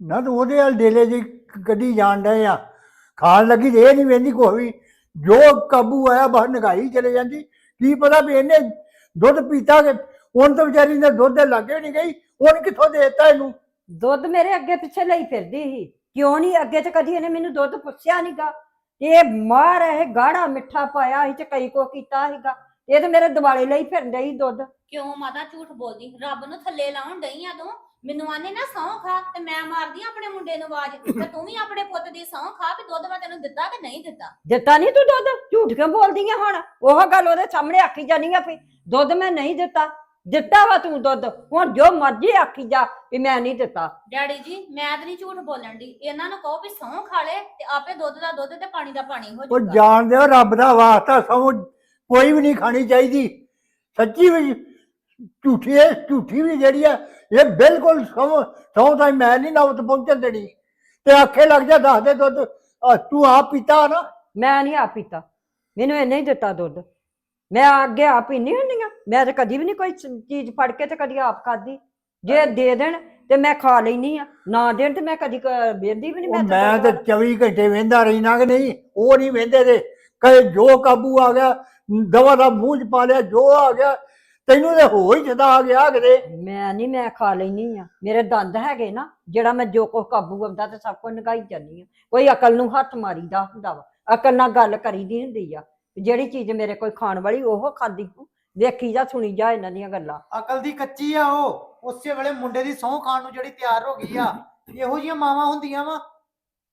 ਨਾ ਤੂੰ ਉਹਦੇ ਨਾਲ ਡੇਲੇ ਜੀ ਗੱਡੀ ਜਾਣ ਡਏ ਆ। ਖਾਣ ਲੱਗੀ ਤੇ ਇਹ ਨਹੀਂ ਵੇਂਦੀ ਕੋਈ ਵੀ। ਜੋ ਕਾਬੂ ਆਇਆ ਬਾਹਰ ਨਗਾਈ ਚਲੇ ਜਾਂਦੀ। ਕੀ ਪਤਾ ਵੀ ਇਹਨੇ ਦੁੱਧ ਪੀਤਾ ਕਿ ਹੁਣ ਤਾਂ ਵਿਚਾਰੀ ਨੇ ਦੁੱਧ ਦੇ ਲਾਗੇ ਨਹੀਂ ਗਈ। ਹੁਣ ਕਿੱਥੋਂ ਦੇਤਾ ਇਹਨੂੰ? ਦੁੱਧ ਮੇਰੇ ਅੱਗੇ ਪਿੱਛੇ ਲਈ ਫਿਰਦੀ ਸੀ। ਕਿਉਂ ਨਹੀਂ ਅੱਗੇ ਤੇ ਕਦੀ ਇਹਨੇ ਮੈਨੂੰ ਦੁੱਧ ਪੁੱਛਿਆ ਨਹੀਂਗਾ ਇਹ ਮਾਰ ਇਹ ਗਾੜਾ ਮਿੱਠਾ ਪਾਇਆ ਸੀ ਤੇ ਕਈ ਕੋ ਕੀਤਾ ਸੀਗਾ। ਇਹ ਤੇ ਮੇਰੇ ਦਿਵਾਲੇ ਲਈ ਫਿਰਨ ਡਈ ਦੁੱਧ। ਕਿਉਂ ਮਾਤਾ ਝੂਠ ਬੋਲਦੀ? ਰੱਬ ਨੂੰ ਥੱਲੇ ਲਾਉਣ ਡਈ ਆ ਤੂੰ? ਮੈਨੂੰ ਆਨੇ ਨਾ ਸਹੁੰ ਖਾ ਤੇ ਮੈਂ ਮਾਰਦੀ ਆਂ ਆਪਣੇ ਮੁੰਡੇ ਨੂੰ ਆਵਾਜ਼ ਤੇ ਤੂੰ ਵੀ ਆਪਣੇ ਪੁੱਤ ਦੀ ਸਹੁੰ ਖਾ ਵੀ ਦੁੱਧ ਮੈਂ ਤੈਨੂੰ ਦਿੱਤਾ ਕਿ ਨਹੀਂ ਦਿੱਤਾ? ਦਿੱਤਾ ਨਹੀਂ ਤੂੰ ਦੁੱਧ? ਝੂਠ ਕਿਉਂ ਬੋਲਦੀ ਆ ਹੁਣ? ਉਹ ਗੱਲ ਉਹਦੇ ਸਾਹਮਣੇ ਆਖੀ ਜਾਨੀ ਆ ਵੀ ਦੁੱਧ ਮੈਂ ਨਹੀਂ ਦਿੱਤਾ। ਦਿੱਤਾ ਵਾ ਤੂੰ ਦੁੱਧ। ਹੁਣ ਜੋ ਮਰਜ਼ੀ ਆਖੀ ਜਾ ਵੀ ਮੈਂ ਨਹੀਂ ਦਿੱਤਾ। ਡੈਡੀ ਜੀ ਮੈਂ ਤਾਂ ਨਹੀਂ ਝੂਠ ਬੋਲਣ ਦੀ ਇਹਨਾਂ ਨੂੰ ਕਹੋ ਵੀ ਸਹੁੰ ਖਾ ਲੈ ਤੇ ਆਪੇ ਦੁੱਧ ਦਾ ਦੁੱਧ ਤੇ ਪਾਣੀ ਦਾ ਪਾਣੀ ਹੋ ਉਹ ਜਾਊਗਾ। ਜਾਣ ਦਿਓ ਰੱਬ ਦਾ ਵਾਸਤਾ ਸੌ ਕੋਈ ਵੀ ਨਹੀਂ ਖਾਣੀ ਚਾਹੀਦੀ। ਸੱਚੀ ਵੀ ਝੂਠੀ ਹੈ ਝੂਠੀ ਵੀ ਜਿਹੜੀ ਆ ਇਹ ਬਿਲਕੁਲ ਸੌ ਸੌ ਤਾਂ ਮੈਂ ਨਹੀਂ ਨੌਬਤ ਪਹੁੰਚਣ ਦੇਣੀ। ਤੇ ਆਖੇ ਲੱਗ ਜਾ ਦੱਸ ਦੇ ਦੁੱਧ। ਤੂੰ ਆਪ ਪੀਤਾ ਨਾ। ਮੈਂ ਨਹੀਂ ਆ ਪੀਤਾ। ਮੈਨੂੰ ਇਹਨੇ ਹੀ ਦਿੱਤਾ ਦੁੱਧ। ਮੈਂ ਅੱਗੇ ਆ ਪੀਣੀ ਹੁੰਦੀ ਆ ਮੈਂ ਤਾਂ ਕਦੀ ਵੀ ਨਹੀਂ ਕੋਈ ਚ- ਚੀਜ਼ ਫੜ ਕੇ ਤੇ ਕਦੀ ਆਪ ਖਾਦੀ ਜੇ ਦੇ ਦੇਣ ਤੇ ਮੈਂ ਖਾ ਲੈਣੀ ਆ ਨਾ ਦੇਣ ਤੇ ਮੈਂ ਕਦੀ ਵੇਂਦੀ ਵੀ ਨਹੀਂ ਉਹ ਮੈਂ ਮੈਂ ਤੇ 24 ਘੰਟੇ ਵੇਂਦਾ ਰਹਿਣਾ ਕਿ ਨਹੀਂ? ਉਹ ਨਹੀਂ ਵੇਂਦੇ ਤੇ। ਕਹੇ ਜੋ ਕਾਬੂ ਆ ਗਿਆ ਦਵਾ ਦਾ ਮੂੰਹ ਚ ਪਾ ਲਿਆ ਜੋ ਆ ਗਿਆ ਤੈਨੂੰ ਤੇ ਹੋ ਹੀ ਜਦਾ ਆ ਗਿਆ ਕਿਤੇ। ਮੈਂ ਨਹੀਂ ਮੈਂ ਖਾ ਲੈਣੀ ਆ। ਮੇਰੇ ਦੰਦ ਹੈਗੇ ਨਾ ਜਿਹੜਾ ਮੈਂ ਜੋ ਕੁਛ ਕਾਬੂ ਆਉਂਦਾ ਤੇ ਸਭ ਕੁਝ ਨਗਾਈ ਜਾਂਦੀ ਆ। ਕੋਈ ਅਕਲ ਨੂੰ ਹੱਥ ਮਾਰੀਦਾ ਹੁੰਦਾ ਵਾ ਅਕਲ ਨਾਲ ਗੱਲ ਕਰੀਦੀ ਹੁੰਦੀ ਆ। ਜਿਹੜੀ ਚੀਜ਼ ਮੇਰੇ ਕੋਈ ਖਾਣ ਵਾਲੀ ਉਹ ਖਾਂਦੀ ਹੂੰ ਵੇਖੀ ਜਾ ਸੁਣੀ ਜਾ ਇਹਨਾਂ ਦੀਆਂ ਗੱਲਾਂ। ਅਕਲ ਦੀ ਕੱਚੀ ਆ ਉਹ। ਉਸੇ ਵੇਲੇ ਮੁੰਡੇ ਦੀ ਸਹੁੰ ਖਾਣ ਨੂੰ ਜਿਹੜੀ ਤਿਆਰ ਹੋ ਗਈ ਆ। ਇਹੋ ਜਿਹੀਆਂ ਮਾਵਾਂ ਹੁੰਦੀਆਂ ਵਾ।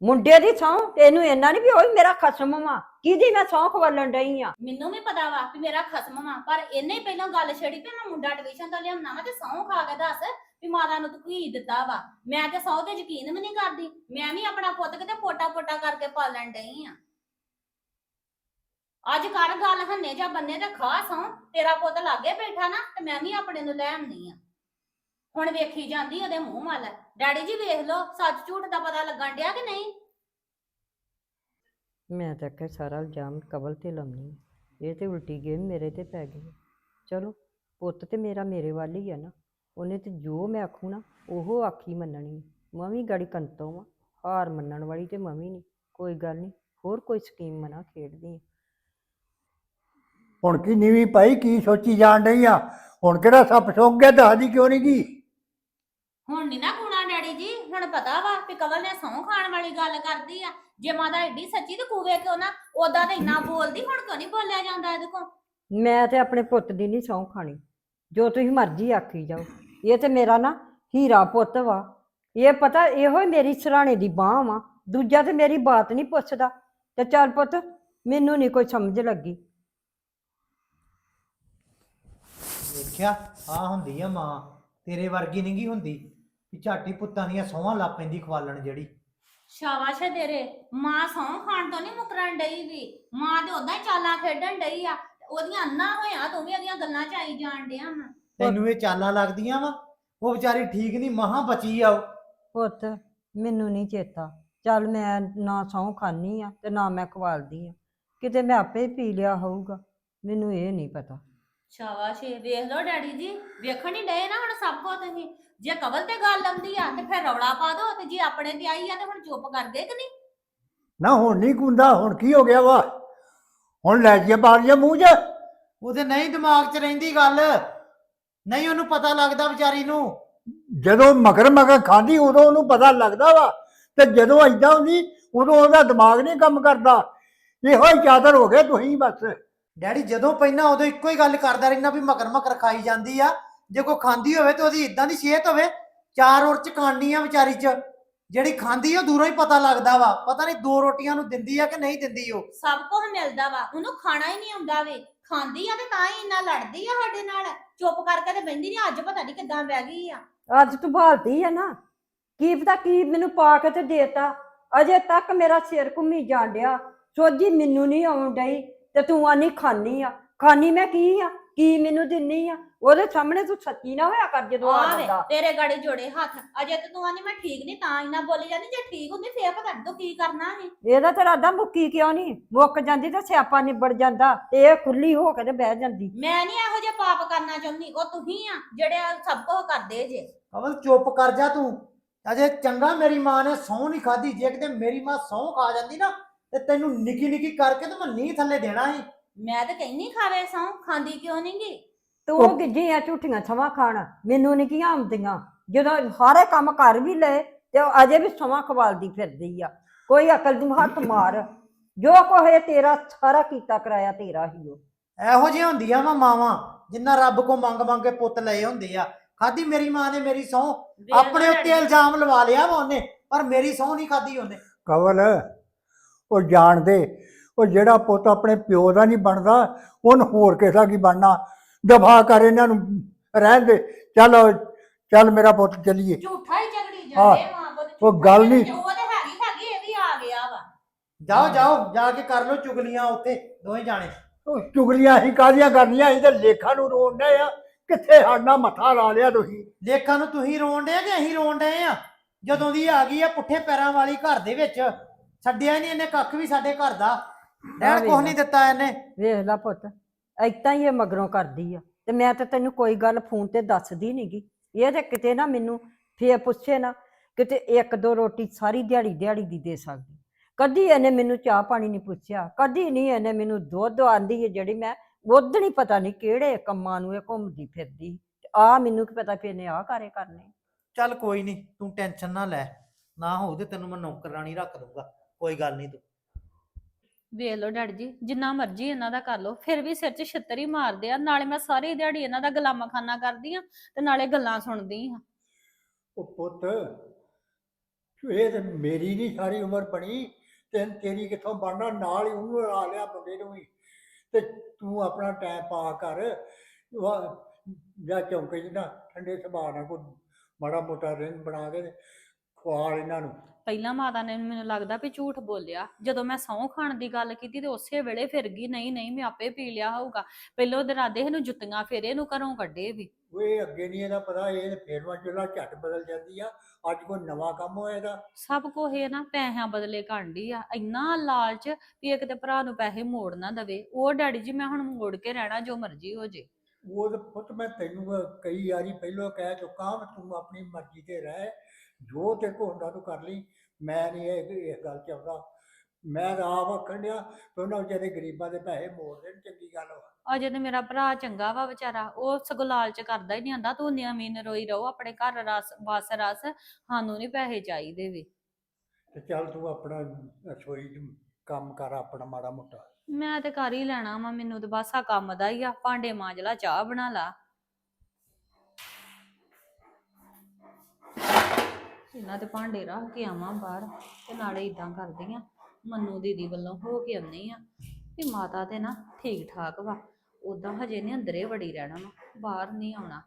ਮੁੰਡੇ ਦੀ ਸਹੁੰ ਤੇ ਇੰਨਾ ਨਹੀਂ ਵੀ ਉਹ ਮੇਰਾ ਖਸਮ ਵਾ। ਕਿਹਦੀ ਮੈਂ ਸਹੁੰ ਖਵਾਲਣ ਡਈ ਆ? ਮੈਨੂੰ ਵੀ ਪਤਾ ਵਾ ਵੀ ਮੇਰਾ ਖਸਮ ਵਾ, ਪਰ ਇਹਨੇ ਹੀ ਪਹਿਲਾਂ ਗੱਲ ਛੇੜੀ ਵੀ ਮੈਂ ਮੁੰਡਾ ਟਿਊਸ਼ਨ ਤੋਂ ਲਿਆਉਣਾ ਵਾ ਤੇ ਸਹੁੰ ਖਾ ਕੇ ਦੱਸ ਵੀ ਮਾਤਾ ਨੂੰ ਤੂੰ ਕੀ ਦਿੱਤਾ ਵਾ। ਮੈਂ ਤੇ ਸਹੁੰ ਤੇ ਯਕੀਨ ਵੀ ਨਹੀਂ ਕਰਦੀ, ਮੈਂ ਵੀ ਆਪਣਾ ਪੁੱਤ ਕਿਤੇ ਪੋਟਾ ਪੋਟਾ ਕਰਕੇ ਪਾਲਣ ਡਈ ਆ। ਅੱਜ ਕਰ ਗੱਲ ਹੰਨੇ ਜਾਂ ਬੰਨੇ ਤੇ ਖਾ ਸਹੁੰ, ਤੇਰਾ ਪੁੱਤ ਲਾਗੇ ਬੈਠਾ ਨਾ ਤੇ ਮੈਂ ਵੀ ਆਪਣੇ ਨੂੰ ਲੈ ਆਉਣੀ ਆ। ਹੁਣ ਵੇਖੀ ਜਾਂਦੀ ਉਹਦੇ ਮੂੰਹ ਵੱਲ। ਡੈਡੀ ਜੀ ਵੇਖ ਲਓ ਸੱਚ ਝੂਠ ਦਾ ਪਤਾ ਲੱਗਣ ਡਿਆ ਕਿ ਨਹੀਂ? ਮੈਂ ਤਾਂ ਕਿ ਸਾਰਾ ਇਲਜ਼ਾਮ ਕਬਲ ਤੇ ਲਾਉਣੀ ਇਹ ਤੇ ਉਲਟੀ ਗੇਮ ਮੇਰੇ ਤੇ ਪੈ ਗਈ ਚਲੋ ਪੁੱਤ ਤੇ ਮੇਰਾ ਮੇਰੇ ਵੱਲ ਹੀ ਆ ਨਾ। ਉਹਨੇ ਤੇ ਜੋ ਮੈਂ ਆਖੂ ਨਾ ਉਹ ਆਖੀ ਮੰਨਣੀ ਮੈਂ ਵੀ ਗਾੜੀ ਕੰਤੋਂ ਆ। ਹਾਰ ਮੰਨਣ ਵਾਲੀ ਤੇ ਮੈਂ ਵੀ ਨਹੀਂ। ਕੋਈ ਗੱਲ ਨਹੀਂ ਹੋਰ ਕੋਈ ਸਕੀਮ ਮਨਾ ਖੇਡਦੀ ਆ। ਹੁਣ ਕੀ ਨੀਵੀਂ ਪਾਈ ਕੀ ਸੋਚੀ ਜਾਣ ਡਈ ਆ? ਹੁਣ ਕਿਹੜਾ ਸੱਪ ਸੁੱਕ ਗਿਆ ਦੱਸਦੀ ਕਿਉਂ ਨਹੀਂ ਗਈ ਹੁਣ ਨੀ ਨਾ ਕੂਣਾ ਡੈਡੀ ਜੀ ਹੁਣ ਪਤਾ ਵਾ ਕਿ ਕਵਲ ਨੇ ਸਹੁੰ ਖਾਣ ਵਾਲੀ ਗੱਲ ਕਰਦੀ ਆ। ਜੇ ਮਾਤਾ ਏਡੀ ਸੱਚੀ ਤੇ ਕੂਵੇ ਕਿਉਂ ਨਾ ਉਦਾਂ ਤਾਂ ਇੰਨਾ ਬੋਲਦੀ ਹੁਣ ਕਿਉਂ ਨਹੀਂ ਬੋਲਿਆ ਜਾਂਦਾ ਇਹਦੇ ਕੋਲ? ਮੈਂ ਤੇ ਆਪਣੇ ਪੁੱਤ ਦੀ ਨਹੀਂ ਸਹੁੰ ਖਾਣੀ। ਜੋ ਤੁਸੀਂ ਮਰਜ਼ੀ ਆਖੀ ਜਾਓ। ਇਹ ਤੇ ਮੇਰਾ ਨਾ ਹੀਰਾ ਪੁੱਤ ਵਾ। ਇਹ ਪਤਾ ਇਹੋ ਹੀ ਮੇਰੀ ਸਰਾਣੇ ਦੀ ਬਾਹ ਵਾ। ਦੂਜਾ ਤੇ ਮੇਰੀ ਬਾਤ ਨਹੀਂ ਪੁੱਛਦਾ। ਤੇ ਚੱਲ ਪੁੱਤ ਮੈਨੂੰ ਨਹੀਂ ਕੋਈ ਸਮਝ ਲੱਗੀ। ਵੇਖਿਆ ਆ ਹੁੰਦੀ ਆ ਮਾਂ। ਤੇਰੇ ਵਰਗੀ ਨਹੀਂ ਗੀ ਹੁੰਦੀ। ਵੀ ਝਾਟੀ ਪੁੱਤਾਂ ਦੀਆਂ ਸਹੁੰਆਂ ਲਾ ਪੈਂਦੀ ਖਵਾਲਣ ਜਿਹੜੀ। ਸ਼ਾਬਾਸ਼ ਤੇਰੇ। ਮਾਂ ਸਹੁੰ ਖਾਣ ਤੋਂ ਨਹੀਂ ਮੁਕਰਨ ਡਈ ਵੀ। ਮਾਂ ਤੇ ਉਦਾਂ ਹੀ ਚਾਲਾਂ ਖੇਡਣ ਡਈ ਆ। ਤੇ ਉਹਦੀਆਂ ਅੰਨਾ ਹੋਇਆ ਤੂੰ ਵੀ ਉਹਦੀਆਂ ਗੱਲਾਂ ਚ ਆਈ ਜਾਣ ਡਿਆ ਤੈਨੂੰ ਇਹ ਚਾਲਾਂ ਲੱਗਦੀਆਂ ਵਾ? ਉਹ ਵਿਚਾਰੀ ਠੀਕ ਨਹੀਂ ਮਹਾ ਬਚੀ ਆ ਉਹ। ਪੁੱਤ ਮੈਨੂੰ ਨਹੀਂ ਚੇਤਾ। ਚੱਲ ਮੈਂ ਨਾ ਸਹੁੰ ਖਾਨੀ ਆ ਤੇ ਨਾ ਮੈਂ ਖਵਾਲਦੀ ਆ। ਕਿਤੇ ਮੈਂ ਆਪੇ ਹੀ ਪੀ ਲਿਆ ਹੋਊਗਾ। ਮੈਨੂੰ ਇਹ ਨਹੀਂ ਪਤਾ। ਸ਼ਾਬਾਸ਼ ਏ। ਵੇਖ ਲਓ ਡੈਡੀ ਜੀ। ਵੇਖਣ ਹੀ ਡਏ ਨਾ ਹੁਣ ਸਭ ਕੁਝ ਤੁਸੀਂ। ਜੇ ਕਵਲ ਤੇ ਗੱਲ ਆਉਂਦੀ ਆ ਤੇ ਫਿਰ ਰੌਲਾ ਪਾ ਦੋ ਤੇ ਜੇ ਆਪਣੇ ਤੇ ਆਈ ਆ ਤੇ ਹੁਣ ਚੁੱਪ ਕਰ ਗਏ ਕਿ ਨਹੀਂ? ਨਾ ਹੁਣ ਨਹੀਂ ਕੁੰਦਾ ਹੁਣ ਕੀ ਹੋ ਗਿਆ ਵਾ? ਹੁਣ ਲੈ ਜੀ ਬਾਹਰ ਜੇ ਮੂੰਹ 'ਚ ਉਹਦੇ ਨਹੀਂ ਦਿਮਾਗ 'ਚ ਰਹਿੰਦੀ ਗੱਲ। ਨਹੀਂ ਉਹਨੂੰ ਪਤਾ ਲੱਗਦਾ ਵਿਚਾਰੀ ਨੂੰ। ਜਦੋਂ ਮਗਰ ਮਗਰ ਖਾਂਦੀ ਉਦੋਂ ਉਹਨੂੰ ਪਤਾ ਲੱਗਦਾ ਵਾ। ਤੇ ਜਦੋਂ ਐਦਾਂ ਹੁੰਦੀ ਉਦੋਂ ਉਹਦਾ ਦਿਮਾਗ ਨਹੀਂ ਕੰਮ ਕਰਦਾ। ਇਹੋ ਹੀ ਚਾਦਰ ਹੋ ਗਏ ਤੁਸੀਂ ਬਸ। ਡੈਡੀ ਜਦੋਂ ਪੈਣਾ ਉਦੋਂ ਇੱਕੋ ਹੀ ਗੱਲ ਕਰਦਾ ਰਹਿਣਾ ਵੀ ਮਕਰ ਮਕਰ ਖਾਈ ਜਾਂਦੀ ਆ। ਜੇ ਕੋਈ ਖਾਂਦੀ ਹੋਵੇ ਤੇ ਉਹਦੀ ਇਦਾਂ ਦੀ ਸਿਹਤ ਹੋਵੇ ਚਾਰ ਔਰ ਚ ਖਾਣੀ ਆ ਵਿਚਾਰੀ ਚ। ਜਿਹੜੀ ਖਾਂਦੀ ਆ ਉਹ ਦੂਰੋਂ ਹੀ ਪਤਾ ਲੱਗਦਾ ਵਾ। ਪਤਾ ਨਹੀਂ ਦੋ ਰੋਟੀਆਂ ਨੂੰ ਦਿੰਦੀ ਆ ਕਿ ਨਹੀਂ ਦਿੰਦੀ ਉਹ। ਸਭ ਕੁਝ ਮਿਲਦਾ ਵਾ। ਉਹਨੂੰ ਖਾਣਾ ਹੀ ਨਹੀਂ ਆਉਂਦਾ ਵੇ। ਖਾਂਦੀ ਆ ਤੇ ਤਾਂ ਹੀ ਇੰਨਾ ਲੜਦੀ ਆ ਸਾਡੇ ਨਾਲ। ਚੁੱਪ ਕਰਕੇ ਤੇ ਬਹਿੰਦੀ ਨਹੀਂ ਅੱਜ ਪਤਾ ਨਹੀਂ ਕਿੱਦਾਂ ਬਹਿ ਗਈ ਆ। ਅੱਜ ਤੂੰ ਭਾਲਦੀ ਆ ਨਾ। ਕੀ ਪਤਾ ਕੀ ਮੈਨੂੰ ਪਾ ਕੇ ਤੇ ਦੇਤਾ। ਅਜੇ ਤੱਕ ਮੇਰਾ ਸਿਰ ਘੁੰਮੀ ਜਾਣ ਡਿਆ। ਸੋਝੀ ਮੈਨੂੰ ਨਹੀਂ ਆਉਣ ਡਈ ਤੇ ਤੂੰ ਆਨੀ ਖਾਨੀ ਆ। ਖਾਨੀ ਮੈਂ ਕੀ ਆ? ਕੀ ਮੈਨੂੰ ਦਿੰਨੀ ਆ? ਉਹਦੇ ਸਾਹਮਣੇ ਤੂੰ ਸੱਚੀ ਨਾ ਹੋਇਆ ਕਰ ਜਦੋਂ ਆ ਆ ਵੇ ਜਾਂਦਾ। ਤੇਰੇ ਗਾੜੀ ਜੋੜੇ ਹੱਥ। ਅਜੇ ਤੇ ਤੂੰ ਆਨੀ ਮੈਂ ਠੀਕ ਨਹੀਂ ਤਾਂ ਇੰਨਾ ਬੋਲੀ ਜਾਂਦੀ ਜੇ ਠੀਕ ਹੁੰਦੀ ਫੇਰ ਪਤਾ ਨੀ ਤੂੰ ਕੀ ਕਰਨਾ ਸੀ। ਇਹਦਾ ਤੇ ਰਾਦਾ ਮੁੱਕੀ ਕਿਉਂ ਨਹੀਂ ਮੁੱਕ ਜਾਂਦੀ ਤੇ ਸਿਆਪਾ ਨਿਬੜ ਜਾਂਦਾ ਤੇ ਇਹ ਖੁੱਲੀ ਹੋ ਕੇ ਤੇ ਬਹਿ ਜਾਂਦੀ। ਮੈਂ ਨਹੀਂ ਇਹੋ ਜਿਹਾ ਪਾਪ ਕਰਨਾ ਚਾਹੁੰਦੀ ਉਹ ਤੁਸੀਂ ਆ ਜਿਹੜੇ ਆਹ ਸਭ ਕੁਝ ਕਰਦੇ ਜੇ। ਕਵਲ ਚੁੱਪ ਕਰ ਜਾ ਤੂੰ। ਅਜੇ ਚੰਗਾ ਮੇਰੀ ਮਾਂ ਨੇ ਸਹੁੰ ਨਹੀਂ ਖਾਧੀ ਜੇ ਕਿਤੇ ਮੇਰੀ ਮਾਂ ਸਹੁੰ ਖਾ ਜਾਂਦੀ ਨਾ ਤੇ ਤੈਨੂੰ ਨਿੱਕੀ ਨਿੱਕੀ ਕਰਕੇ ਤੇ ਮੈਂ ਨੀਂਹ ਥੱਲੇ ਦੇਣਾ ਸੀ। ਮੈਂ ਤਾਂ ਕਹਿੰਨੀ ਖਾਵੇ ਸੌਂ ਖਾਂਦੀ ਕਿਉਂ ਨੀ ਗੀ? ਤੂੰ ਗਿੱਜੀਆਂ ਝੂਠੀਆਂ ਸਮਾਂ ਖਾਣ ਮੈਨੂੰ ਨਹੀਂ ਕੀ ਆਉਂਦੀਆਂ। ਜਦੋਂ ਸਾਰੇ ਕੰਮ ਕਰ ਵੀ ਲਏ ਤੇ ਉਹ ਅਜੇ ਵੀ ਸਮਾਂ ਖਵਾਲਦੀ ਫਿਰਦੀ ਆ। ਕੋਈ ਅਕਲ ਨੂੰ ਹੱਥ ਮਾਰ। ਜੋ ਕੋਹੇ ਤੇਰਾ ਸਾਰਾ ਕੀਤਾ ਕਰਾਇਆ ਤੇਰਾ ਹੀ ਉਹ। ਇਹੋ ਜਿਹੀਆਂ ਹੁੰਦੀਆਂ ਵਾ ਮਾਵਾਂ ਜਿੰਨਾ ਰੱਬ ਕੋ ਮੰਗ ਮੰਗ ਕੇ ਪੁੱਤ ਲਏ ਹੁੰਦੇ ਆ। ਖਾਦੀ ਮੇਰੀ ਮਾਂ ਨੇ ਮੇਰੀ ਸਹੁੰ ਵੇਖ ਆਪਣੇ ਉੱਤੇ ਇਲਜ਼ਾਮ ਲਵਾ ਲਿਆ ਵਾ ਉਹਨੇ ਪਰ ਮੇਰੀ ਸਹੁੰ ਨਹੀਂ ਖਾਦੀ ਉਹਨੇ। ਕਵਲ ਉਹ ਜਾਣਦੇ ਉਹ ਜਿਹੜਾ ਪੁੱਤ ਆਪਣੇ ਪਿਓ ਦਾ ਨਹੀਂ ਬਣਦਾ ਉਹਨ ਹੋਰ ਕਿਸੇ ਦਾ ਕੀ ਬਣਨਾ? ਦਫਾ ਕਰ ਇਹਨਾਂ ਨੂੰ ਰਹਿਣ ਦੇ। ਚੱਲ ਚੱਲ ਮੇਰਾ ਪੁੱਤ ਚੱਲੀਏ। ਝੂਠਾ ਹੀ ਝਗੜੀ ਹਾਂ, ਜਾਂਦੇ ਮਾਂ ਪੁੱਤ ਉਹ ਝੂਠਾ ਗੱਲ ਹੀ ਨਹੀਂ- ਉਹ ਤੇ ਹੈਗੀ ਹੈਗੀ ਇਹ ਵੀ ਆ ਗਿਆ ਵਾ। ਜਾਓ ਜਾਓ ਜਾ ਕੇ ਕਰ ਲਓ ਚੁਗਲੀਆਂ ਉੱਥੇ ਦੋਵੇਂ ਜਾਣੇ। ਉਹ ਚੁਗਲੀਆਂ ਹੀ ਕਾਹਦੀਆਂ ਕਰਨੀਆਂ? ਅਸੀਂ ਤੇ ਲੇਖਾਂ ਨੂੰ ਰੋਣਦੇ ਆ। ਕਿੱਥੇ ਸਾਡਾ ਮੱਥਾ ਲਾ ਲਿਆ ਤੁਸੀਂ? ਲੇਖਾਂ ਨੂੰ ਤੁਸੀਂ ਰੋਣ ਡਏ ਕਿ ਅਸੀਂ ਰੋਣ ਡਏ ਆ? ਜਦੋਂ ਦੀ ਆ ਗਈ ਆ ਪੁੱਠੇ ਪੈਰਾਂ ਵਾਲੀ ਘਰ ਦੇ ਵਿੱਚ ਛੱਡਿਆ ਨਹੀਂ ਇਹਨੇ ਕੱਖ ਵੀ ਸਾਡੇ ਘਰ ਦਾ। ਡੈਡ ਕੁਛ ਨਹੀਂ ਦਿੱਤਾ ਇਹਨੇ। ਵੇਖ ਲੈ ਪੁੱਤ ਐਤਾਂ ਹੀ ਇਹ ਮਗਰੋਂ ਕਰਦੀ ਆ ਤੇ ਮੈਂ ਤਾਂ ਤੈਨੂੰ ਕੋਈ ਗੱਲ ਫੋਨ ਤੇ ਦੱਸਦੀ ਨਹੀਂਗੀ ਇਹ ਤੇ ਕਿਤੇ ਨਾ ਮੈਨੂੰ ਫੇਰ ਪੁੱਛੇ ਨਾ ਕਿਤੇ ਇੱਕ ਦੋ ਰੋਟੀ ਸਾਰੀ ਦਿਹਾੜੀ ਦਿਹਾੜੀ ਦੀ ਦੇ ਸਕਦੀ। ਕਦੀ ਇਹਨੇ ਮੈਨੂੰ ਚਾਹ ਪਾਣੀ ਨਹੀਂ ਪੁੱਛਿਆ ਕਦੀ ਨਹੀਂ ਇਹਨੇ ਮੈਨੂੰ ਦੁੱਧ ਆਂਦੀ ਹੈ ਜਿਹੜੀ ਮੈਂ ਉਦੋਂ ਹੀ ਪਤਾ ਨਹੀਂ ਕਿਹੜੇ ਕੰਮਾਂ ਨੂੰ ਇਹ ਘੁੰਮਦੀ ਫਿਰਦੀ। ਆ ਮੈਨੂੰ ਕੀ ਪਤਾ ਫਿਰ ਇਹਨੇ ਆ ਕਾਰੇ ਕਰਨੇ। ਚੱਲ ਕੋਈ ਨਹੀਂ ਤੂੰ ਟੈਨਸ਼ਨ ਨਾ ਲੈ ਨਾ ਹੋਊ ਤੇ ਤੈਨੂੰ ਮੈਂ ਨੌਕਰਾਨੀ ਰੱਖ ਦੂੰਗਾ ਕੋਈ ਗੱਲ ਨਹੀਂ ਤੂੰ। ਵੇਖ ਲਓ ਡੈਡੀ ਜੀ, ਜਿੰਨਾ ਮਰਜ਼ੀ ਇਹਨਾਂ ਦਾ ਕਰ ਲਓ, ਫਿਰ ਵੀ ਸਿਰ 'ਚ ਛਿੱਤਰ ਹੀ ਮਾਰਦੇ ਆ, ਨਾਲੇ ਮੈਂ ਸਾਰੀ ਦਿਹਾੜੀ ਇਹਨਾਂ ਦਾ ਗੁਲਾਮਾ ਕਰਦੀ ਆ ਤੇ ਨਾਲੇ ਗੱਲਾਂ ਸੁਣਦੀ ਆ। ਉਹ ਪੁੱਤ, ਇਹ ਤੇ ਮੇਰੀ ਨਹੀਂ ਸਾਰੀ ਉਮਰ ਬਣੀ, ਤੇ ਤੇਰੀ ਕਿੱਥੋਂ ਬਣਨਾ, ਨਾਲ ਹੀ ਉਹਨੂੰ ਲਾ ਲਿਆ ਬੰਦੇ ਨੂੰ ਵੀ। ਤੇ ਤੂੰ ਆਪਣਾ ਟਾਈਮ ਪਾ ਕਰ, ਵਾ- ਜਾਂ ਚੌਂਕੇ 'ਚ ਨਾ ਠੰਡੇ ਸੁਭਾਅ ਨਾਲ ਕੋਈ ਮਾੜਾ ਮੋਟਾ ਰਿੰਗ ਬਣਾ ਕੇ ਤੇ ਖਵਾਲ ਇਹਨਾਂ ਨੂੰ। ਪਹਿਲਾਂ ਮਾਤਾ ਨੇ ਮੈਨੂੰ ਲੱਗਦਾ ਵੀ ਝੂਠ ਬੋਲਿਆ। ਜਦੋਂ ਮੈਂ ਸਹੁੰ ਖਾਣ ਦੀ ਗੱਲ ਕੀਤੀ ਤੇ ਉਸੇ ਵੇਲੇ ਫਿਰ ਗਈ ਨਹੀਂ ਨਹੀਂ ਮੈਂ ਆਪੇ ਪੀ ਲਿਆ ਹੋਊਗਾ। ਪਹਿਲਾਂ ਉਹਦੇ ਰਾਦੇ ਇਹਨੂੰ ਜੁੱਤੀਆਂ ਫੇਰੇ ਇਹਨੂੰ ਘਰੋਂ ਕੱਢੇ ਵੀ। ਇਹ ਅੱਗੇ ਨਹੀਂ ਇਹਦਾ ਪਤਾ ਇਹ ਫੇਰਵਾ ਚੁੱਲਾ ਝੱਟ ਬਦਲ ਜਾਂਦੀ ਆ। ਅੱਜ ਕੋਈ ਨਵਾਂ ਕੰਮ ਹੋਇਆ ਇਹਦਾ। ਸਭ ਕੁਝ ਇਹ ਨਾ ਪੈਸਿਆਂ ਬਦਲੇ ਕਾਂਢੀ ਆ। ਇੰਨਾ ਲਾਲਚ ਵੀ ਇੱਕ ਤੇ ਭਰਾ ਨੂੰ ਪੈਸੇ ਮੋੜ ਨਾ ਦਵੇ। ਉਹ ਡੈਡੀ ਜੀ ਮੈਂ ਹੁਣ ਮੋੜ ਕੇ ਰਹਿਣਾ ਜੋ ਮਰਜ਼ੀ ਹੋ ਜੇ। ਉਹ ਤੇ ਪੁੱਤ ਮੈਂ ਤੈਨੂੰ ਕਈ ਵਾਰੀ ਪਹਿਲਾਂ ਕਹਿ ਚੁੱਕਾ ਤੂੰ ਆਪਣੀ ਮਰਜ਼ੀ ਤੇ ਰਹਿ। ਜੋ ਤੇ ਕੋ ਹੁੰਦਾ ਤੂੰ ਕਰ ਲਈ। ਮੈਂ ਨਹੀਂ ਇਹ ਇਸ ਗੱਲ ਚ ਆਉਂਦਾ। ਮੈਂ ਤਾਂ ਆਪ ਆਖਣ ਡਿਆ ਵੀ ਉਹਨਾਂ ਵਿਚਾਰੇ ਗਰੀਬਾਂ ਦੇ ਪੈਸੇ ਮੋੜ ਦੇਣ ਚੰਗੀ ਗੱਲ ਵਾ। ਅਜੇ ਤੇ ਮੇਰਾ ਭਰਾ ਚੰਗਾ ਵਾ ਵਿਚਾਰਾ ਉਹ ਸਗੋਂ ਲਾਲਚ ਕਰਦਾ ਹੀ ਨਹੀਂ ਆਂਦਾ ਤੂੰ ਨਿਆਮੀ ਨਰੋਈ ਰਹੋ ਆਪਣੇ ਘਰ ਰਸ ਬਸ ਰਸ ਸਾਨੂੰ ਨਹੀਂ ਪੈਸੇ ਚਾਹੀਦੇ ਵੀ। ਤੇ ਚੱਲ ਤੂੰ ਆਪਣਾ ਰਸੋਈ ਚ ਕੰਮ ਕਰ ਆਪਣਾ ਮਾੜਾ ਮੋਟਾ। ਮੈਂ ਤੇ ਕਰ ਹੀ ਲੈਣਾ ਵਾ ਮੈਨੂੰ ਤੇ ਬਸ ਆ ਕੰਮ ਦਾ ਹੀ ਆ ਭਾਂਡੇ ਮਾਂਜ ਲਾ ਚਾਹ ਬਣਾ ਲਾ। ਇਹਨਾਂ ਤੇ ਭਾਂਡੇ ਰੱਖ ਕੇ ਆਵਾਂ ਬਾਹਰ ਤੇ ਨਾਲੇ ਇਦਾਂ ਕਰਦੀ ਆ। ਮੰਨੂ ਦੀਦੀ ਵੱਲੋਂ ਹੋ ਕੇ ਆਉਣੀ ਆ ਵੀ ਮਾਤਾ ਤੇ ਨਾ ਠੀਕ ਠਾਕ ਵਾ। ਉਦਾਂ ਹਜੇ ਨੇ ਅੰਦਰੇ ਵੜੀ ਰਹਿਣਾ ਵਾ, ਬਾਹਰ ਨਹੀਂ ਆਉਣਾ।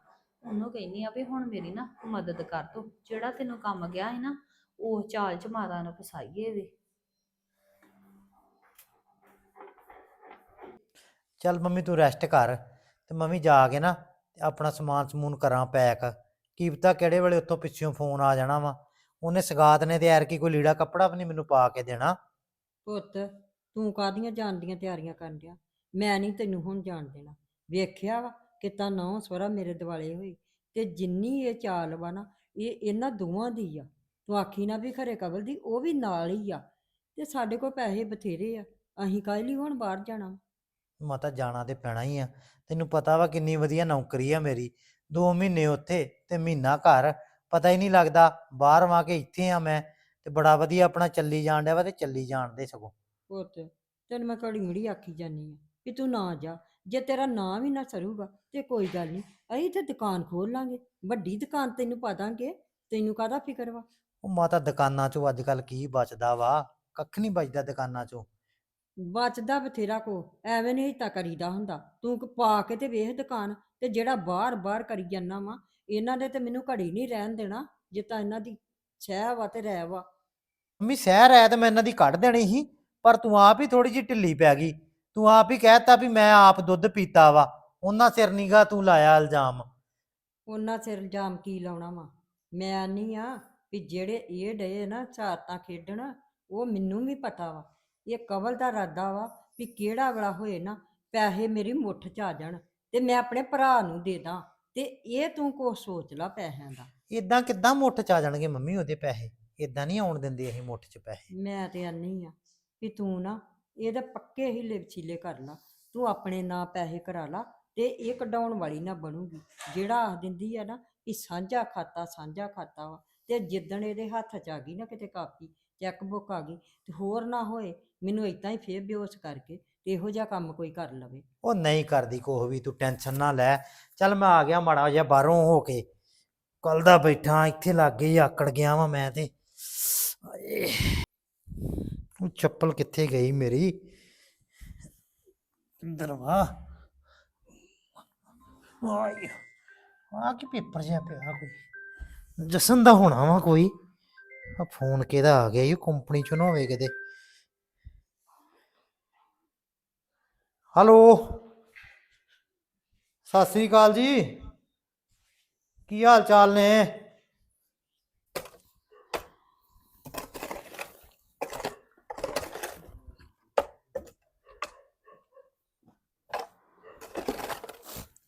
ਉਹਨੂੰ ਕਹਿੰਦੀ ਆ ਵੀ ਹੁਣ ਮੇਰੀ ਨਾ ਮਦਦ ਕਰ ਤੂੰ। ਜਿਹੜਾ ਤੈਨੂੰ ਕੰਮ ਗਿਆ ਹੈ ਨਾ, ਉਹ ਚਾਲ ਚ ਮਾਤਾ ਨੂੰ ਫਸਾਈਏ ਵੇ। ਚੱਲ ਮੰਮੀ ਤੂੰ ਰੈਸਟ ਕਰ ਤੇ ਮੰਮੀ ਜਾ ਕੇ ਨਾ ਆਪਣਾ ਸਮਾਨ ਸਮੂਨ ਕਰਾਂ ਪੈਕ। ਕੀ ਪਤਾ ਕਿਹੜੇ ਵੇਲੇ ਉੱਥੋਂ ਪਿੱਛੋਂ ਫੋਨ ਆ ਜਾਣਾ ਵਾ। ਉਹਨੇ ਸਗਾਤ ਨੇ ਤੇ ਯਾਰ ਕੀ ਕੋਈ ਲੀੜਾ ਕੱਪੜਾ ਵੀ ਨਹੀਂ ਮੈਨੂੰ ਪਾ ਕੇ ਦੇਣਾ। ਪੁੱਤ ਤੂੰ ਕਾਦੀਆਂ ਜਾਣ ਦੀਆਂ ਤਿਆਰੀਆਂ ਕਰਨ ਡਿਆ? ਮੈਂ ਨਹੀਂ ਤੈਨੂੰ ਹੁਣ ਜਾਣ ਦੇਣਾ। ਵੇਖਿਆ ਵਾ ਕਿਤਾ ਨੌ ਸਵਰਾ ਮੇਰੇ ਦਿਵਾਲੇ ਹੋਈ ਤੇ ਜਿੰਨੀ ਇਹ ਚਾਲ ਵਾ ਨਾ ਇਹ ਇਹਨਾਂ ਦੋਵਾਂ ਦੀ ਆ। ਤੂੰ ਆਖੀ ਨਾ ਵੀ ਖਰੇ ਕਬਲ ਦੀ ਉਹ ਵੀ ਨਾਲ ਹੀ ਆ। ਤੇ ਸਾਡੇ ਕੋਲ ਪੈਸੇ ਬਥੇਰੇ ਆ। ਅਸੀਂ ਕਾਹ ਲਈ ਹੁਣ ਬਾਹਰ ਜਾਣਾ ਮਾਤਾ ਜਾਣਾ ਤੇ ਪੈਣਾ ਹੀ ਆ। ਤੈਨੂੰ ਪਤਾ ਵਾ ਕਿੰਨੀ ਵਧੀਆ ਨੌਕਰੀ ਆ ਮੇਰੀ। 2 ਮਹੀਨੇ ਉੱਥੇ ਤੇ ਮਹੀਨਾ ਘਰ ਪਤਾ ਹੀ ਨਹੀਂ ਲੱਗਦਾ ਬਾਹਰ ਆ ਕੇ ਇੱਥੇ ਆ ਮੈਂ ਤੇ ਬੜਾ ਵਧੀਆ ਆਪਣਾ ਚੱਲੀ ਜਾਣ ਡਿਆ ਵਾ ਤੇ ਚੱਲੀ ਜਾਣ ਦੇ ਸਗੋਂ। ਪੁੱਤ ਤੈਨੂੰ ਮੈਂ ਘੜੀ ਮੁੜੀ ਆਖੀ ਜਾਨੀ ਆ ਵੀ ਤੂੰ ਨਾ ਜਾ ਜੇ ਤੇਰਾ ਨਾਂ ਵੀ ਨਾ ਸਰੂਗਾ ਤੇ ਕੋਈ ਗੱਲ ਨਹੀਂ ਅਸੀਂ ਤੇ ਦੁਕਾਨ ਖੋਲ ਲਾਂਗੇ ਵੱਡੀ ਦੁਕਾਨ ਤੈਨੂੰ ਪਾ ਦਾਂਗੇ ਤੈਨੂੰ ਕਾਹਦਾ ਫਿਕਰ ਵਾ? ਉਹ ਮਾਤਾ ਦੁਕਾਨਾਂ 'ਚੋਂ ਅੱਜ ਕੱਲ ਕੀ ਬਚਦਾ ਵਾ? ਕੱਖ ਨਹੀਂ ਬਚਦਾ ਦੁਕਾਨਾਂ 'ਚੋਂ। ਬਚਦਾ ਬਥੇਰਾ ਕੋ ਐਵੇਂ ਨਹੀਂ ਹਿੱਤਾ ਕਰੀਦਾ ਹੁੰਦਾ ਤੂੰ ਕ- ਪਾ ਕੇ ਤੇ ਵੇਖ ਦੁਕਾਨ ਤੇ ਜਿਹੜਾ ਬਾਹਰ ਬਾਹਰ ਕਰੀ ਜਾਂਦਾ ਵਾ ਇਹਨਾਂ ਦੇ ਤੇ ਮੈਨੂੰ ਘੜੀ ਨਹੀਂ ਰਹਿਣ ਦੇਣਾ ਜੇ ਤਾਂ ਇਹਨਾਂ ਦੀ ਛਹਿ ਵਾ ਤੇ ਰਹਿ ਵਾ ਮੰਮੀ ਸਹਿਰ ਐ ਤੇ ਮੈਂ ਇਹਨਾਂ ਦੀ ਕੱਢ ਦੇਣੀ ਸੀ ਪਰ ਤੂੰ ਆਪ ਹੀ ਥੋੜੀ ਜਿਹੀ ਢਿੱਲੀ ਪੈ ਗਈ। ਤੂੰ ਆਪ ਹੀ ਕਹਿਤਾ ਵੀ ਮੈਂ ਆਪ ਦੁੱਧ ਪੀਤਾ ਵਾ ਉਹਨਾਂ ਸਿਰ ਨੀਗਾ ਤੂੰ ਲਾਇਆ ਇਲਜ਼ਾਮ। ਉਹਨਾਂ ਸਿਰ ਇਲਜ਼ਾਮ ਕੀ ਲਾਉਣਾ ਵਾ? ਮੈਂ ਨਹੀਂ ਆ ਵੀ ਜਿਹੜੇ ਇਹ ਡਏ ਨਾ ਝਾਤਾਂ ਖੇਡਣ ਉਹ ਮੈਨੂੰ ਵੀ ਪਤਾ ਵਾ। ਇਹ ਕਵਲ ਦਾ ਇਰਾਦਾ ਵਾ ਵੀ ਕਿਹੜਾ ਵੇਲਾ ਹੋਏ ਨਾ ਪੈਸੇ ਮੇਰੀ ਮੁੱਠ 'ਚ ਆ ਜਾਣ। ਤੇ ਮੈਂ ਆਪਣੇ ਭਰਾ ਨੂੰ ਦੇ ਦਾਂ ਤੇ ਇਹ ਤੂੰ ਕੋ ਸੋਚ ਲਾ ਪੈਸਿਆਂ ਦਾ। ਇਦਾਂ ਕਿੱਦਾਂ ਮੁੱਠ ਚ ਆ ਜਾਣਗੇ ਮੰਮੀ ਉਹਦੇ ਪੈਸੇ? ਇਦਾਂ ਨਹੀਂ ਆਉਣ ਦਿੰਦੇ ਅਸੀਂ ਮੁੱਠ ਚ ਪੈਸੇ। ਮੈਂ ਤੇ ਆਨੀ ਆ ਵੀ ਤੂੰ ਨਾ ਇਹਦੇ ਪੱਕੇ ਹੀ ਲਿਵਚੀਲੇ ਕਰ ਲਾ। ਤੂੰ ਆਪਣੇ ਨਾਂ ਪੈਸੇ ਕਰਾ ਲਾ ਤੇ ਇਹ ਕਢਾਉਣ ਵਾਲੀ ਨਾ ਬਣੂਗੀ। ਜਿਹੜਾ ਆਖ ਦਿੰਦੀ ਆ ਨਾ ਕਿ ਸਾਂਝਾ ਖਾਤਾ ਸਾਂਝਾ ਖਾਤਾ ਵਾ ਤੇ ਜਿੱਦਣ ਇਹਦੇ ਹੱਥ 'ਚ ਆ ਗਈ ਨਾ ਕਿਤੇ ਕਾਪੀ ਚੈੱਕ ਬੁੱਕ ਆ ਗਈ ਤੇ ਹੋਰ ਨਾ ਹੋਏ ਮੈਨੂੰ ਇਦਾਂ ਹੀ ਫੇਰ ਬੇਹੋਸ਼ ਕਰਕੇ ਤੇ ਇਹੋ ਜਿਹਾ ਕੰਮ ਕੋਈ ਕਰ ਲਵੇ। ਉਹ ਨਹੀਂ ਕਰਦੀ ਕੋਹ ਵੀ, ਤੂੰ ਟੈਨਸ਼ਨ ਨਾ ਲੈ। ਚੱਲ ਮੈਂ ਆ ਗਿਆ ਮਾੜਾ ਜਿਹਾ ਬਾਹਰੋਂ ਹੋ ਕੇ। ਕੱਲ ਦਾ ਬੈਠਾ, ਇੱਥੇ ਲੱਗੇ ਹੀ ਆਕੜ ਗਿਆ ਵਾਂ ਮੈਂ ਤੇ। ਆਏ। ਉਹ ਚੱਪਲ ਕਿੱਥੇ ਗਈ ਮੇਰੀ? ਦਰਵਾ ਆਏ ਆ ਕੀ ਪੇਪਰ ਜਿਹਾ ਪਿਆ ਕੋਈ? ਜਸਨ ਦਾ ਹੋਣਾ ਵਾ ਕੋਈ? ਆ ਫੋਨ ਕਿਹਦਾ ਆ ਗਿਆ? ਇਹ ਕੰਪਨੀ ਚੋਂ ਨਾ ਹੋਵੇ ਕਿਤੇ। ਹੈਲੋ। ਸਤਿ ਸ੍ਰੀ ਅਕਾਲ ਜੀ। ਕੀ ਹਾਲ ਚਾਲ ਨੇ?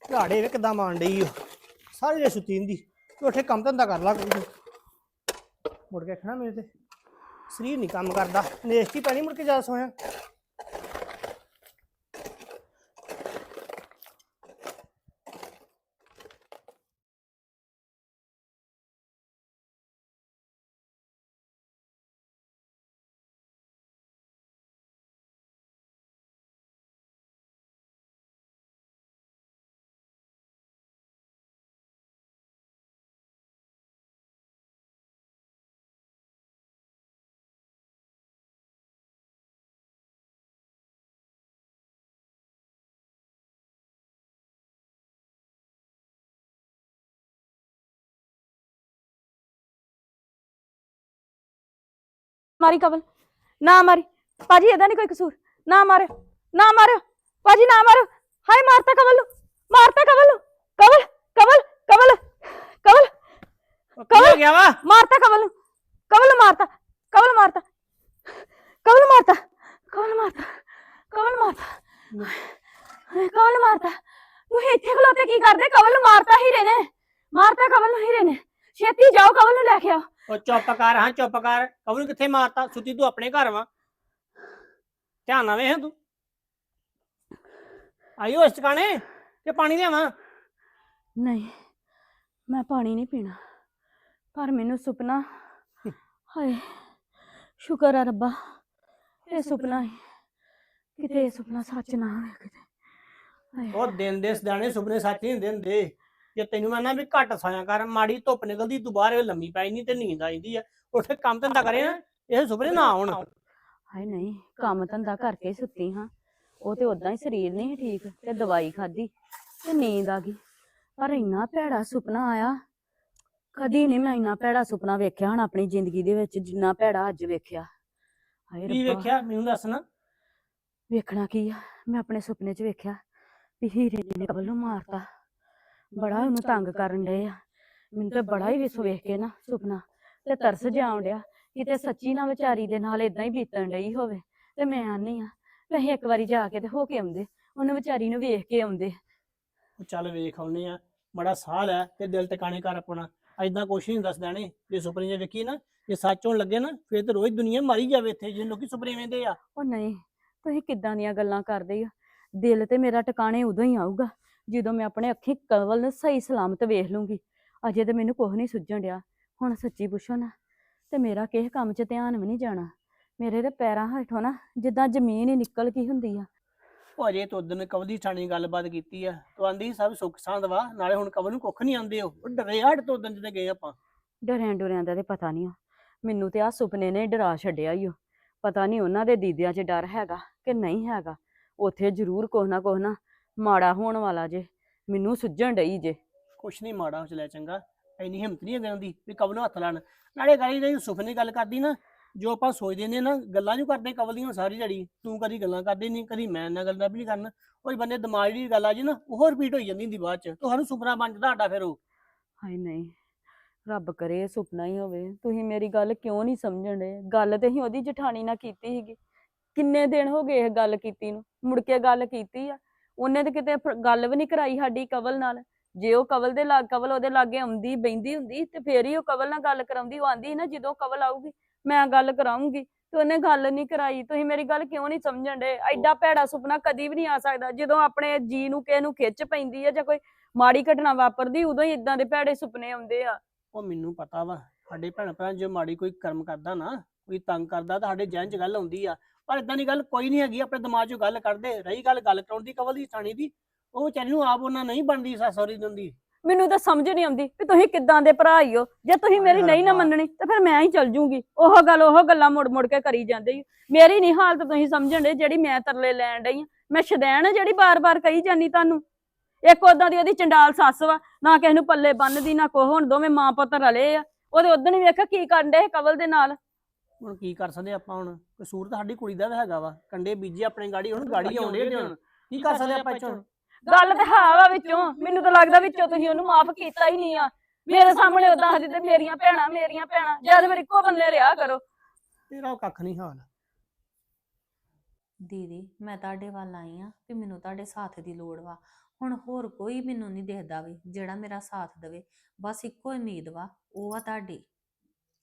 ਝਾੜੇ ਵੇ ਕਿਦਾਂ ਮਾਰਨ ਡਈ ਓ? ਸਾਰੇ ਜੇ ਸੁੱਤੀ ਹੁੰਦੀ ਤੂੰ ਉੱਥੇ ਕੰਮ ਧੰਦਾ ਕਰ ਲਾ ਕੋਈ ਤੂੰ। ਮੁੜ ਕੇ ਖਣਾ ਮੇਰੇ ਤੇ। ਸਰੀਰ ਨਹੀਂ ਕੰਮ ਕਰਦਾ। ਨੇਸਤੀ ਪੈਣੀ ਮੁੜ ਕੇ ਜਾ ਸੋਇਆ। ਮਾਰੀ ਕਵਲ ਨਾ ਮਾਰੀ। ਭਾਜੀ ਇਹਦਾ ਨਹੀਂ ਕੋਈ ਕਸੂਰ। ਨਾ ਮਾਰਿਓ ਨਾ ਮਾਰਿਓ। ਭਾਜੀ ਨਾ ਮਾਰਿਓ। ਹਾਏ ਮਾਰਤਾ ਕਵਲ ਨੂੰ। ਮਾਰਤਾ ਕਵਲ ਨੂੰ। ਕਵਲ ਕਵਲ ਕਵਲ ਕਵਲ ਉਹ ਕੀ ਹੋ ਗਿਆ ਵਾ? ਮਾਰਤਾ ਕਵਲ ਨੂੰ। ਕਵਲ ਨੂੰ ਮਾਰਤਾ ਕਵਲ ਮਾਰਤਾ। ਕਵਲ ਨੂੰ ਮਾਰਤਾ ਕਵਲ ਮਾਰਤਾ ਕਵਲ ਮਾਰਤਾ। ਕਵਲ ਮਾਰਤਾ। ਤੂੰ ਇੱਥੇ ਖਲੋਤੇ ਕੀ ਕਰਦੇ? ਕਵਲ ਨੂੰ ਮਾਰਤਾ ਹੀਰੇ ਨੇ। ਮਾਰਤਾ ਕਵਲ ਨੂੰ ਹੀਰੇ ਨੇ। ਛੇਤੀ ਜਾਓ ਕਵਲ ਨੂੰ ਲੈ ਕੇ ਆਓ। ਉਹ ਚੁੱਪ ਕਰ ਹਾਂ ਚੁੱਪ ਕਰ। ਕਵਨ ਕਿੱਥੇ ਮਾਰਤਾ? ਸੁੱਤੀ ਤੂੰ ਆਪਣੇ ਘਰ ਵਾ। ਧਿਆਨ ਨਾਲ ਵੇਖ ਤੂੰ। ਆਈ ਉਸ ਟਿਕਾਣੇ ਤੇ ਪਾਣੀ ਲਿਆਵਾਂ? ਨਹੀਂ ਮੈਂ ਪਾਣੀ ਨਹੀਂ ਪੀਣਾ। ਪਰ ਮੈਨੂੰ ਸੁਪਨਾ ਹਾਏ ਸ਼ੁਕਰ ਆ ਰੱਬਾ। ਇਹ ਸੁਪਨਾ ਹੀ। ਕਿਤੇ ਇਹ ਸੁਪਨਾ ਸੱਚ ਨਾ ਹੋਵੇ ਕਿਤੇ। ਹਾਏ ਉਹ ਦਿਨ ਦੇ ਸਦਾਣੇ ਸੁਪਨੇ ਸੱਚ ਨਹੀਂ ਹੁੰਦੇ ਹੁੰਦੇ। ਜੇ ਤੈਨੂੰ ਮੈਂ ਨਾ ਵੀ ਘੱਟ ਸੋਇਆ ਕਰ ਮਾੜੀ ਧੁੱਪ ਨਿਕਲਦੀ ਤੂੰ ਬਾਹਰ ਲੰਮੀ ਪੈ ਨਹੀਂ ਤੇ ਨੀਂਦ ਆ ਜਾਂਦੀ ਆ। ਉੱਥੇ ਕੰਮ ਧੰਦਾ ਕਰੇ ਨਾ ਇਹ ਸੁਪਨੇ ਨਾ ਆਉਣ। ਹਾਏ ਨਹੀਂ ਕੰਮ ਧੰਦਾ ਕਰਕੇ ਹੀ ਸੁੱਤੀ ਹਾਂ। ਉਹ ਤੇ ਉਦਾਂ ਹੀ ਸਰੀਰ ਨਹੀਂ ਸੀ ਠੀਕ ਤੇ ਦਵਾਈ ਖਾਧੀ ਤੇ ਨੀਂਦ ਆ ਗਈ। ਪਰ ਇੰਨਾ ਭੈੜਾ ਸੁਪਨਾ ਆਇਆ ਕਦੀ ਨਹੀਂ ਮੈਂ ਇੰਨਾ ਭੈੜਾ ਸੁਪਨਾ ਵੇਖਿਆ ਹੁਣ ਆਪਣੀ ਜ਼ਿੰਦਗੀ ਦੇ ਵਿੱਚ ਜਿੰਨਾ ਭੈੜਾ ਅੱਜ ਵੇਖਿਆ। ਹਾਏ ਕੀ ਰੱਬਾ। ਵੇਖਿਆ? ਮੈਨੂੰ ਦੱਸ ਨਾ। ਵੇਖਣਾ ਕੀ ਆ? ਮੈਂ ਆਪਣੇ ਸੁਪਨੇ 'ਚ ਵੇਖਿਆ ਵੀ ਹੀਰੇ ਨੇ ਕਬਲ ਨੂੰ ਮਾਰਤਾ। ਬੜਾ ਉਹਨੂੰ ਤੰਗ ਕਰਨ ਡਏ ਆ। ਮੈਨੂੰ ਤੇ ਬੜਾ ਹੀ ਵਿਸ ਵੇਖ ਕੇ ਨਾ ਸੁਪਨਾ ਤੇ ਤਰਸ ਜਿਹਾ ਆਉਣ ਡਿਆ ਕਿਤੇ ਸੱਚੀ ਨਾ ਵਿਚਾਰੀ ਦੇ ਨਾਲ ਇਦਾਂ ਹੀ ਬੀਤਣ ਡਈ ਹੋਵੇ ਤੇ ਮੈਂ ਆਨੀ ਆ। ਵੀ ਅਸੀਂ ਇੱਕ ਵਾਰੀ ਜਾ ਕੇ ਤੇ ਹੋ ਕੇ ਆਉਂਦੇ ਉਹਨੂੰ ਵਿਚਾਰੀ ਨੂੰ ਵੇਖ ਕੇ ਆਉਂਦੇ। ਚੱਲ ਵੇਖ ਆਉਨੇ ਆ ਬੜਾ ਸਾਹ ਲੈ ਤੇ ਦਿਲ ਟਿਕਾਣੇ ਕਰ ਆਪਣਾ। ਐਦਾਂ ਕੁਛ ਨਹੀਂ ਦੱਸ ਦੇਣੇ ਜੇ ਸੁਪਨੇ ਜੇ ਵੇਖੀ ਨਾ ਜੇ ਸੱਚ ਹੋਣ ਲੱਗੇ ਨਾ ਫੇਰ ਤੇ ਰੋਜ਼ ਦੁਨੀਆ ਮਾਰੀ ਜਾਵੇ ਇੱਥੇ ਜੇ ਲੋਕੀ ਸੁਪਨੇ ਵੇਂਦੇ ਆ। ਉਹ ਨਹੀਂ ਤੁਸੀਂ ਕਿੱਦਾਂ ਦੀਆਂ ਗੱਲਾਂ ਕਰਦੇ ਆ ਦਿਲ ਤੇ ਮੇਰਾ ਟਿਕਾਣੇ ਉਦੋਂ ਹੀ ਆਊਗਾ। ਜਦੋਂ ਮੈਂ ਆਪਣੇ ਅੱਖੀਂ ਕਵਲ ਨੂੰ ਸਹੀ ਸਲਾਮਤ ਵੇਖ ਲੂੰਗੀ ਅਜੇ ਤੇ ਮੈਨੂੰ ਕੁਝ ਨਹੀਂ ਸੁੱਝਣ ਡਿਆ। ਹੁਣ ਸੱਚੀ ਪੁੱਛੋ ਨਾ ਤੇ ਮੇਰਾ ਕਿਸੇ ਕੰਮ 'ਚ ਧਿਆਨ ਵੀ ਨਹੀਂ ਜਾਣਾ? ਮੇਰੇ ਤੇ ਪੈਰਾਂ ਹੇਠੋਂ ਨਾ ਜਿੱਦਾਂ ਜ਼ਮੀਨ ਹੀ ਨਿਕਲ ਗਈ ਹੁੰਦੀ ਆ। ਉਹ ਅਜੇ ਤੋਂ ਦਿਨ ਕਵਦੀ ਥਾਣੀ ਗੱਲਬਾਤ ਕੀਤੀ ਆ। ਤੂੰ ਆਂਦੀ ਸਭ ਸੁੱਖ ਸਾਂਦ ਵਾ ਨਾਲੇ ਹੁਣ ਕਵਲ ਨੂੰ ਕੁੱਖ ਨਹੀਂ ਆਂਦੇ ਉਹ। ਉਹ ਡਰੇ ਹਟ ਤੋਂ ਦਿਨ ਤੇ ਗਏ ਆਪਾਂ। ਡਰਿਆਂ ਡੁਰਿਆਂ ਦਾ ਤੇ ਪਤਾ ਨਹੀਂ ਮੈਨੂੰ ਤੇ ਆ ਸੁਪਨੇ ਨੇ ਡਰਾ ਛੱਡਿਆ ਈ ਓ। ਪਤਾ ਨਹੀਂ ਉਹਨਾਂ ਦੇ ਦੀਦਿਆਂ 'ਚ ਡਰ ਹੈਗਾ ਕਿ ਨਹੀਂ ਹੈਗਾ। ਉੱਥੇ ਜ਼ਰੂਰ ਕੁਛ ਨਾ ਕੁਛ ਨਾ ਮਾੜਾ ਹੋਣ ਵਾਲਾ ਜੇ ਮੈਨੂੰ ਸੁੱਝਣ ਡਈ ਜੇ। ਕੁਛ ਨਹੀਂ ਮਾੜਾ ਹੋ ਚਲਿਆ ਚੰਗਾ ਇੰਨੀ ਹਿੰਮਤ ਨਹੀਂ ਹੈ ਦੀ ਵੀ ਕਵਲ ਨੂੰ ਹੱਥ ਲਾਣ। ਨਾਲੇ ਗਾਲੀ ਦੇ ਸੁਪਨੇ ਦੀ ਗੱਲ ਕਰਦੀ ਨਾ ਜੋ ਆਪਾਂ ਸੋਚਦੇ ਨੇ ਨਾ ਗੱਲਾਂ ਜੋ ਕਰਦੇ ਕਵਲ ਦੀਆਂ ਸਾਰੀ ਜੜੀ ਤੂੰ ਕਦੀ ਗੱਲਾਂ ਕਰਦੀ ਨਹੀਂ ਕਦੀ ਮੈਂ ਨਾਲ ਗੱਲਾਂ ਵੀ ਨਹੀਂ ਕਰਨਾ। ਉਹ ਬੰਦੇ ਦਿਮਾਗ ਦੀ ਗੱਲ ਆ ਜੀ ਨਾ ਉਹ ਰਿਪੀਟ ਹੋਈ ਜਾਂਦੀ ਹੁੰਦੀ ਬਾਅਦ ਚ। ਤੁਹਾਨੂੰ ਸੁਪਨਾ ਬਣ ਜਾਂਦਾ ਸਾਡਾ ਫਿਰ ਉਹ। ਹਾਏ ਨਹੀਂ ਰੱਬ ਕਰੇ ਇਹ ਸੁਪਨਾ ਹੀ ਹੋਵੇ। ਤੁਸੀਂ ਮੇਰੀ ਗੱਲ ਕਿਉਂ ਨਹੀਂ ਸਮਝਣ ਦੇ ਗੱਲ ਤੇ ਹੀ ਉਹਦੀ ਜਠਾਣੀ ਨਾਲ ਕੀਤੀ ਸੀਗੀ। ਕਿੰਨੇ ਦਿਨ ਹੋ ਗਏ ਇਹ ਗੱਲ ਕੀਤੀ ਨੂੰ? ਮੁੜ ਕੇ ਗੱਲ ਕੀਤੀ ਆ? ਉਹਨੇ ਤੇ ਕਿਤੇ ਗੱਲ ਵੀ ਨਹੀਂ ਕਰਾਈ ਸਾਡੀ ਕਵਲ ਨਾਲ। ਜੇ ਉਹ ਕਵਲ ਦੇ ਲਾਗ ਕਵਲ ਉਹਦੇ ਲਾਗੇ ਆਉਂਦੀ ਬੈਂਦੀ ਹੁੰਦੀ ਤੇ ਫੇਰ ਹੀ ਉਹ ਕਵਲ ਨਾਲ ਗੱਲ ਕਰਾਉਂਦੀ, ਉਹ ਆਂਦੀ ਨਾ ਜਦੋਂ ਕਵਲ ਆਊਗੀ, ਮੈਂ ਗੱਲ ਕਰਾਉਂਗੀ ਤੇ ਉਹਨੇ ਗੱਲ ਨਹੀਂ ਕਰਾਈ। ਤੁਸੀਂ ਮੇਰੀ ਗੱਲ ਕਿਉਂ ਨਹੀਂ ਸਮਝਣ ਦੇ ਐਡਾ ਭੈੜਾ ਸੁਪਨਾ ਕਦੀ ਵੀ ਨਹੀਂ ਆ ਸਕਦਾ। ਜਦੋਂ ਆਪਣੇ ਜੀ ਨੂੰ ਕਿਸੇ ਨੂੰ ਖਿੱਚ ਪੈਂਦੀ ਹੈ ਜਾਂ ਕੋਈ ਮਾੜੀ ਘਟਨਾ ਵਾਪਰਦੀ, ਉਦੋਂ ਹੀ ਇਦਾਂ ਦੇ ਭੈੜੇ ਸੁਪਨੇ ਆਉਂਦੇ ਆ। ਉਹ ਮੈਨੂੰ ਪਤਾ ਵਾ, ਸਾਡੇ ਭੈਣ ਭਰਾ ਜੇ ਮਾੜੀ ਕੋਈ ਕਰਮ ਕਰਦਾ ਨਾ, ਕੋਈ ਤੰਗ ਕਰਦਾ ਤਾਂ ਸਾਡੇ ਜਹਿਨ 'ਚ ਗੱਲ ਆਉਂਦੀ ਆ। ਪਰ ਇਦਾਂ ਦੀ ਗੱਲ ਕੋਈ ਨਹੀਂ ਹੈਗੀ ਆਪਣੇ ਦਿਮਾਗ 'ਚੋਂ ਗੱਲ ਕੱਢਦੇ ਰਹੀ ਗੱਲ ਗੱਲ ਕਰਾਉਣ ਦੀ ਕਵਲ ਦੀ ਥਾਣੀ ਦੀ ਉਹ ਵਿਚਾਰੀ ਨੂੰ ਆਪ ਉਹਨਾਂ ਨਹੀਂ ਬਣਦੀ ਸੱਸ ਸਹੁਰੇ ਦੀ ਹੁੰਦੀ। ਮੈਨੂੰ ਤਾਂ ਸਮਝ ਨਹੀਂ ਆਉਂਦੀ ਵੀ ਤੁਸੀਂ ਕਿੱਦਾਂ ਦੇ ਭਰਾ ਹੀ ਹੋ। ਜੇ ਤੁਸੀਂ ਮੇਰੀ ਨਹੀਂ ਨਾ। ਮੰਨਣੀ ਤੇ ਫਿਰ ਮੈਂ ਹੀ ਚੱਲ ਜੂੰਗੀ। ਉਹ ਗੱਲ ਉਹ ਗੱਲਾਂ ਮੁੜ ਮੁੜ ਕੇ ਕਰੀ ਜਾਂਦੇ ਹੀ। ਮੇਰੀ ਨਹੀਂ ਹਾਲਤ ਤੁਸੀਂ ਸਮਝਣ ਦੇ ਜਿਹੜੀ ਮੈਂ ਤਰਲੇ ਲੈਣ ਡਈ ਆਂ। ਮੈਂ ਸ਼ਦੈਣ ਆ ਜਿਹੜੀ ਬਾਰ-ਬਾਰ ਕਹੀ ਜਾਨੀ ਤੁਹਾਨੂੰ। ਇੱਕ ਉਦਾਂ ਦੀ ਉਹਦੀ ਚੰਡਾਲ ਸੱਸ ਵਾ ਨਾ ਕਿਸੇ ਨੂੰ ਪੱਲੇ ਬੰਨਦੀ ਨਾ ਕੋ ਹੁਣ ਦੋਵੇਂ ਮਾਂ ਪੁੱਤ ਰਲੇ ਆ। ਉਹਦੇ ਉਦੋਂ ਹੀ ਵੇਖ ਕੀ ਕਰਨ ਡੇ ਕਵਲ ਦੇ ਨਾਲ। ਹੁਣ ਕੀ ਕਰ ਸਕਦੇ ਆਪਾਂ ਹੁਣ? ਕਸੂਰ ਤਾਂ ਸਾਡੀ ਕੁੜੀ ਦਾ ਵੀ ਹੈਗਾ ਵਾ। ਕੰਡੇ ਬੀਜੇ ਆਪਣੇ ਗਾੜੀ ਹੁਣ ਗਾੜੀ ਆਉਂਦੇ ਨੇ ਹੁਣ? ਕੀ ਕਰ ਸਕਦੇ ਆਪਾਂ 'ਚ ਗੱਲ ਤੇ ਹੈ ਵਾ ਵਿੱਚੋਂ। ਮੈਨੂੰ ਤਾਂ ਲੱਗਦਾ ਵਿੱਚੋਂ ਤੁਸੀਂ ਉਹਨੂੰ ਮਾਫ ਕੀਤਾ ਹੀ ਨਹੀਂ ਆ। ਮੇਰੇ ਸਾਹਮਣੇ ਉਦਾਂ ਹਜੇ ਤੇ ਮੇਰੀਆਂ ਭੈਣਾਂ ਮੇਰੀਆਂ ਭੈਣਾਂ। ਜਦ ਮੇਰੇ ਇੱਕੋ ਬੰਦੇ ਰਿਹਾ ਕਰੋ। ਤੇਰਾ ਉਹ ਕੱਖ ਨਹੀਂ ਹਾਲ। ਦੀਦੀ ਮੈਂ ਤੁਹਾਡੇ ਵੱਲ ਆਈ ਆ ਵੀ ਮੈਨੂੰ ਤੁਹਾਡੇ ਸਾਥ ਦੀ ਲੋੜ ਵਾ। ਹੁਣ ਹੋਰ ਕੋਈ ਮੈਨੂੰ ਨਹੀਂ ਦਿਖਦਾ ਵੀ ਜਿਹੜਾ ਮੇਰਾ ਸਾਥ ਦੇਵੇ। ਬਸ ਇੱਕੋ ਉਮੀਦ ਵਾ ਉਹ ਆ ਤੁਹਾਡੀ।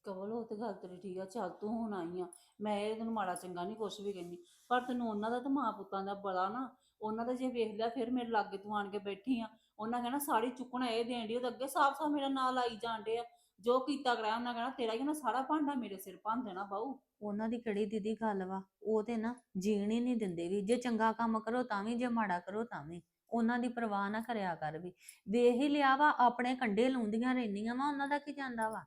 ਕਵਲ, ਉਹ ਤੇ ਗੱਲ ਤੇਰੀ ਠੀਕ ਆ, ਚੱਲ ਤੂੰ ਹੁਣ ਆਈ ਆ। ਮੈਂ ਇਹ ਤੈਨੂੰ ਮਾੜਾ ਚੰਗਾ ਨਹੀਂ ਕੁਛ ਵੀ ਕਹਿੰਦੀ। ਪਰ ਤੈਨੂੰ ਉਹਨਾਂ ਦਾ ਤੇ ਮਾਂ ਪੁੱਤਾਂ ਦਾ ਬੜਾ ਨਾ, ਉਹਨਾਂ ਦਾ ਜੇ ਵੇਖ ਲਿਆ, ਫਿਰ ਮੇਰੇ ਲਾਗੇ ਤੂੰ ਆਣ ਕੇ ਬੈਠੀ ਆ। ਉਹਨਾਂ ਕਹਿਣਾ, ਸਾੜੀ ਚੁੱਕਣਾ ਇਹ ਦੇਣ ਦੀ ਉਹਦੇ ਅੱਗੇ ਸਾਫ਼ ਸਾਫ਼ ਮੇਰਾ ਨਾਂ ਲਾਈ ਜਾਂਦੇ ਆ। ਜੋ ਕੀਤਾ ਕਰਾਇਆ, ਉਹਨਾਂ ਕਹਿਣਾ, ਤੇਰਾ ਹੀ ਨਾ ਸਾਰਾ ਭਾਂਡਾ ਮੇਰੇ ਸਿਰ ਭੰਨ ਦੇਣਾ ਬਾਊ। ਉਹਨਾਂ ਦੀ ਕਿਹੜੀ ਦੀਦੀ ਗੱਲ ਵਾ? ਉਹ ਤੇ ਨਾ ਜੀਣ ਹੀ ਨਹੀਂ ਦਿੰਦੇ ਵੀ। ਜੇ ਚੰਗਾ ਕੰਮ ਕਰੋ, ਤਾਂ ਵੀ, ਜੇ ਮਾੜਾ ਕਰੋ, ਤਾਂ ਵੀ। ਉਹਨਾਂ ਦੀ ਪਰਵਾਹ ਨਾ ਕਰਿਆ ਕਰ ਵੀ। ਵੇਖ ਹੀ ਲਿਆ ਵਾ, ਆਪਣੇ ਕੰਡੇ ਲਾਉਂਦੀਆਂ ਰਹਿੰਦੀਆਂ ਵਾ, ਉਹਨਾਂ ਦਾ ਕੀ ਜਾਂਦਾ ਵਾ?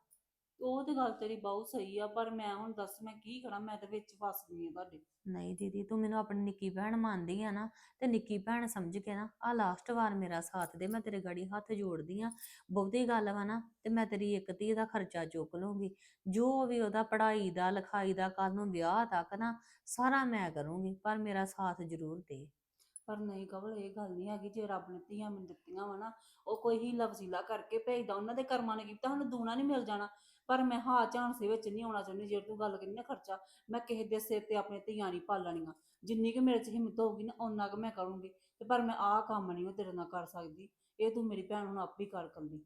ਉਹ ਤੇ ਗੱਲ ਤੇਰੀ ਬਹੁਤ ਸਹੀ ਆ ਪਰ ਮੈਂ ਹੁਣ ਦੱਸ ਮੈਂ ਕੀ ਕਰਾਂ ਮੈਂ ਤੇ ਵਿੱਚ ਫਸ ਗਈ ਆ ਤੁਹਾਡੇ। ਨਹੀਂ ਦੀਦੀ ਤੂੰ ਮੈਨੂੰ ਆਪਣੀ ਨਿੱਕੀ ਭੈਣ ਮੰਨਦੀ ਆ ਨਾ ਤੇ ਨਿੱਕੀ ਭੈਣ ਸਮਝ ਕੇ ਨਾ ਆ ਲਾਸਟ ਵਾਰ ਮੇਰਾ ਸਾਥ ਦੇ ਮੈਂ ਤੇਰੇ ਗਾੜੀ ਹੱਥ ਜੋੜਦੀ ਆ। ਬਹੁਤੀ ਗੱਲ ਵਾ ਨਾ ਤੇ ਮੈਂ ਤੇਰੀ ਇੱਕ ਧੀ ਦਾ ਖਰਚਾ ਚੁੱਕ ਲੂੰਗੀ ਜੋ ਵੀ ਉਹਦਾ ਪੜ੍ਹਾਈ ਦਾ ਲਿਖਾਈ ਦਾ ਕੱਲ ਨੂੰ ਵਿਆਹ ਤੱਕ ਨਾ ਸਾਰਾ ਮੈਂ ਕਰੂੰਗੀ ਪਰ ਮੇਰਾ ਸਾਥ ਜ਼ਰੂਰ ਦੇ। ਪਰ ਨਹੀਂ ਕਵਲ ਇਹ ਗੱਲ ਨਹੀਂ ਹੈਗੀ ਜੇ ਰੱਬ ਨੇ ਧੀਆਂ ਮੈਨੂੰ ਦਿੱਤੀਆਂ ਵਾ ਨਾ ਉਹ ਕੋਈ ਹੀ ਲਵਜ਼ੀਲਾ ਕਰਕੇ ਭੇਜਦਾ ਉਹਨਾਂ ਦੇ ਕਰਮਾਂ ਨੇ ਕੀਤਾ ਹੁਣ ਦੂਣਾ ਨਹੀਂ ਮਿਲ ਜਾਣਾ। ਪਰ ਮੈਂ ਹਾਂ ਝਾਂਸੇ ਵਿੱਚ ਨਹੀਂ ਆਉਣਾ ਚਾਹੁੰਦੀ, ਜੇ ਤੂੰ ਗੱਲ ਕਰੀ ਨਾ ਖਰਚਾ, ਮੈਂ ਕਿਸੇ ਦੇ ਸਿਰ ਤੇ ਆਪਣੇ ਧੀਆਂ ਨਹੀਂ ਪਾਲਣੀਆਂ। ਜਿੰਨੀ ਕਿ ਮੇਰੇ 'ਚ ਹਿੰਮਤ ਹੋਊਗੀ ਨਾ, ਓਨਾ ਕੁ ਮੈਂ ਕਰੂੰਗੀ। ਤੇ ਪਰ ਮੈਂ ਆਹ ਕੰਮ ਨਹੀਂ ਉਹ ਤੇਰੇ ਨਾਲ ਕਰ ਸਕਦੀ। ਇਹ ਤੂੰ ਮੇਰੀ ਭੈਣ ਹੁਣ ਆਪੇ ਹੀ ਕਰ ਕੱਲੀ।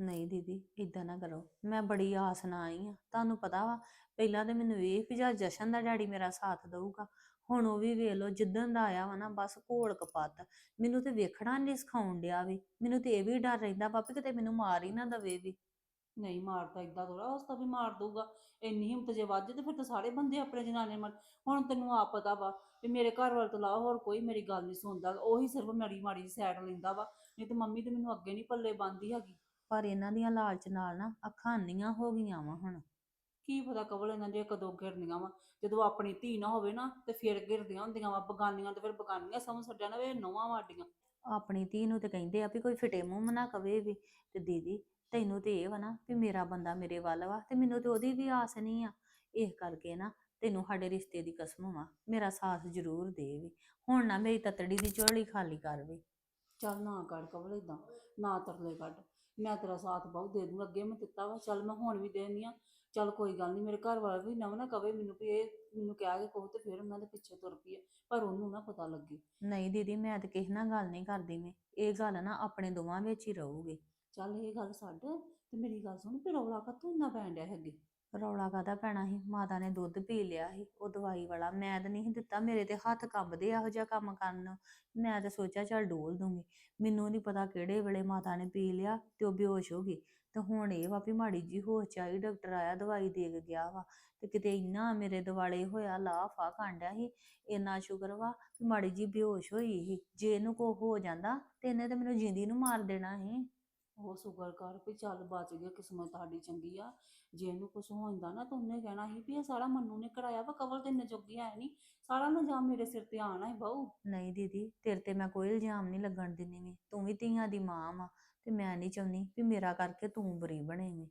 ਨਹੀਂ ਦੀਦੀ ਇਦਾਂ ਨਾ ਕਰੋ। ਮੈਂ ਬੜੀ ਆਸ ਨਾਲ ਆਈ ਆ ਤੁਹਾਨੂੰ ਪਤਾ ਵਾ, ਪਹਿਲਾਂ ਤੇ ਮੈਨੂੰ ਇਹ ਵੀ ਜਾਂ ਜਸ਼ਨ ਦਾ ਡੈਡੀ ਮੇਰਾ ਸਾਥ ਦਊਗਾ, ਹੁਣ ਉਹ ਵੀ ਵੇਖ ਲਓ ਜਿੱਦਣ ਦਾ ਆਇਆ ਵਾ ਨਾ, ਬਸ ਘੋਲ ਕਪੱਤ ਮੈਨੂੰ ਤੇ ਵੇਖਣਾ ਨਹੀਂ ਸਿਖਾਉਣ ਡਿਆ ਵੀ। ਮੈਨੂੰ ਤੇ ਇਹ ਵੀ ਡਰ ਰਹਿੰਦਾ ਵਾ ਵੀ ਕਿਤੇ ਮੈਨੂੰ ਮਾਰ ਹੀ ਨਾ ਦਵੇ ਵੀ। ਨਹੀਂ ਮਾਰਦਾ ਇਦਾਂ ਥੋੜਾ ਉਸ ਤਾਂ ਵੀ ਮਾਰ ਦਊਗਾ। ਇੰਨੀ ਹਿੰਮਤ ਜੇ ਵੱਜ ਤੇ ਫਿਰ ਤਾਂ ਸਾਰੇ ਬੰਦੇ ਆਪਣੇ ਜਨਾਨੇ ਮਰ ਹੁਣ ਤੈਨੂੰ ਆਪ ਪਤਾ ਵਾ ਵੀ ਮੇਰੇ ਘਰ ਵਾਲ ਤੋਂ ਇਲਾਵਾ ਹੋਰ ਕੋਈ ਮੇਰੀ ਗੱਲ ਨਹੀਂ ਸੁਣਦਾ ਉਹੀ ਸਿਰਫ ਮਾੜੀ ਮਾੜੀ ਸਾਈਡ ਲੈਂਦਾ ਵਾ ਨਹੀਂ ਤੇ ਮੰਮੀ ਤੇ ਮੈਨੂੰ ਅੱਗੇ ਨਹੀਂ ਪੱਲੇ ਬੰਦੀ ਹੈਗੀ। ਪਰ ਇਹਨਾਂ ਦੀਆਂ ਲਾਲਚ ਨਾਲ ਨਾ ਅੱਖਾਂ ਅੰਨੀਆਂ ਹੋ ਗਈਆਂ ਵਾ ਹੁਣ। ਕੀ ਪਤਾ ਕਵਲ ਇਹਨਾਂ ਦੀਆਂ ਕਦੋਂ ਘਿਰਨੀਆਂ ਵਾ ਜਦੋਂ ਆਪਣੀ ਧੀ ਨਾ ਹੋਵੇ ਨਾ ਤੇ ਫਿਰ ਘਿਰਦੀਆਂ ਹੁੰਦੀਆਂ ਵਾ ਬਗਾਨੀਆਂ ਤੇ ਫਿਰ ਬਗਾਨੀਆਂ ਸਮਝ ਛੱਡਿਆ ਨਾ ਵੇ ਨੋਵਾਂ ਵਾਡੀਆਂ। ਆਪਣੀ ਧੀ ਨੂੰ ਤੇ ਕਹਿੰਦੇ ਆ ਵੀ ਕੋਈ ਫਿਟੇ ਮੂੰਹ ਨਾ ਕਵੇ ਵੀ ਤੇ ਦੀਦੀ ਤੈਨੂੰ ਤੇ ਇਹ ਵਾ ਨਾ ਵੀ ਮੇਰਾ ਬੰਦਾ ਮੇਰੇ ਵੱਲ ਵਾ ਤੇ ਮੈਨੂੰ ਤੇ ਉਹਦੀ ਵੀ ਆਸ ਨਹੀਂ ਆ। ਇਸ ਕਰਕੇ ਨਾ ਤੈਨੂੰ ਸਾਡੇ ਰਿਸ਼ਤੇ ਦੀ ਕਸਮ ਵਾ ਮੇਰਾ ਸਾਥ ਜ਼ਰੂਰ ਦੇ ਵੀ। ਹੁਣ ਨਾ ਮੇਰੀ ਤਤੜੀ ਦੀ ਝੋਲੀ ਖਾਲੀ ਕਰ ਵੀ। ਚੱਲ ਨਾ ਕਰ ਕਵਲ ਇਦਾਂ ਨਾ ਤਰਲੇ ਕੱਢ। ਮੈਂ ਤੇਰਾ ਸਾਥ ਬਹੁਤ ਦੇ ਦੂੰ ਅੱਗੇ ਮੈਂ ਦਿੱਤਾ ਵਾ ਚੱਲ ਮੈਂ ਹੁਣ ਵੀ ਦੇਣੀ ਆ। ਚੱਲ ਕੋਈ ਗੱਲ ਨਹੀਂ ਮੇਰੇ ਘਰ ਵਾਲਾ ਵੀ ਨਾ ਨਾ ਕਵੇ ਮੈਨੂੰ ਵੀ ਇਹ ਮੈਨੂੰ ਕਿਹਾ ਕਿ ਕਹੋ ਤੇ ਫਿਰ ਉਹਨਾਂ ਦੇ ਪਿੱਛੇ ਤੁਰ ਪਈ ਪਰ ਉਹਨੂੰ ਨਾ ਪਤਾ ਲੱਗੇ। ਨਹੀਂ ਦੀਦੀ ਮੈਂ ਤੇ ਕਿਸੇ ਨਾਲ ਗੱਲ ਨਹੀਂ ਕਰਦੀ ਮੈਂ। ਇਹ ਗੱਲ ਨਾ ਆਪਣੇ ਦੋਵਾਂ ਵਿੱਚ ਹੀ ਰਹੂਗੀ। ਚੱਲ ਇਹ ਗੱਲ ਛੱਡ ਤੇ ਮੇਰੀ ਗੱਲ ਸੁਣ ਵੀ ਰੌਲਾ ਕਾਤੋਂ ਇੰਨਾ ਪੈਣ ਡਿਆ ਹੈਗੇ? ਰੌਲਾ ਕਾਹਦਾ ਪੈਣਾ ਸੀ? ਮਾਤਾ ਨੇ ਦੁੱਧ ਪੀ ਲਿਆ ਸੀ, ਉਹ ਦਵਾਈ ਵਾਲਾ ਮੈਂ ਤਾਂ ਨਹੀਂ ਸੀ ਦਿੱਤਾ, ਮੇਰੇ ਤੇ ਹੱਥ ਕੰਬਦੇ ਇਹੋ ਜਿਹਾ ਕੰਮ ਕਰਨ। ਨੂੰ। ਮੈਂ ਤਾਂ ਸੋਚਿਆ ਚੱਲ ਡੋਲ ਦੂੰਗੀ। ਮੈਨੂੰ ਨਹੀਂ ਪਤਾ ਕਿਹੜੇ ਵੇਲੇ ਮਾਤਾ ਨੇ ਪੀ ਲਿਆ ਤੇ ਉਹ ਬੇਹੋਸ਼ ਹੋ ਗਈ। ਤੇ ਹੁਣ ਇਹ ਵਾ ਵੀ ਮਾੜੀ ਜੀ ਹੋਸ਼ ਚ ਆਈ, ਡਾਕਟਰ ਆਇਆ, ਦਵਾਈ ਦੇ ਕੇ ਗਿਆ ਵਾ। ਤੇ ਕਿਤੇ ਇੰਨਾ ਮੇਰੇ ਦਿਵਾਲੇ ਹੋਇਆ, ਲਾਫਾ ਕਾਂਡਿਆ ਸੀ, ਇੰਨਾ ਸ਼ੁਕਰ ਵਾ ਵੀ ਮਾੜੀ ਜੀ ਬੇਹੋਸ਼ ਹੋਈ ਸੀ। ਜੇ ਇਹਨੂੰ ਕੋ ਹੋ ਜਾਂਦਾ ਤੇ ਇਹਨੇ ਤੇ ਮੈਨੂੰ ਜਿੰਦੀ ਨੂੰ ਮਾਰ ਦੇਣਾ ਸੀ। ਉਹ ਸ਼ੁਕਰ ਕਰ ਵੀ ਚੱਲ ਬਚ ਗਿਆ ਕਿਸਮਤ ਤੁਹਾਡੀ ਚੰਗੀ ਆ। ਜੇ ਇਹਨੂੰ ਕੁਝ ਹੋ ਜਾਂਦਾ ਨਾ ਤਾਂ ਉਹਨੇ ਕਹਿਣਾ ਸੀ ਵੀ ਇਹ ਸਾਰਾ ਮੰਨੂ ਨੇ ਕਰਾਇਆ ਵਾ ਕਵਲ ਤੇ ਇੰਨੇ ਜੋਗੀ ਹੈ ਨਹੀਂ ਸਾਰਾ ਨਜਾਮ ਮੇਰੇ ਸਿਰ ਤੇ ਆਣਾ ਹੈ ਬਾਊ ਨਹੀਂ ਦੀਦੀ ਤੇਰੇ ਤੇ ਮੈਂ ਕੋਈ ਇਲਜ਼ਾਮ ਨਹੀਂ ਲੱਗਣ ਦਿੰਦੀ ਵੀ ਤੂੰ ਵੀ ਧੀਆਂ ਦੀ ਮਾਂ ਵਾ ਤੇ ਮੈਂ ਨਹੀਂ ਚਾਹੁੰਦੀ ਵੀ ਮੇਰਾ ਕਰਕੇ ਤੂੰ ਬੁਰੀ ਬਣੇਵੇਂ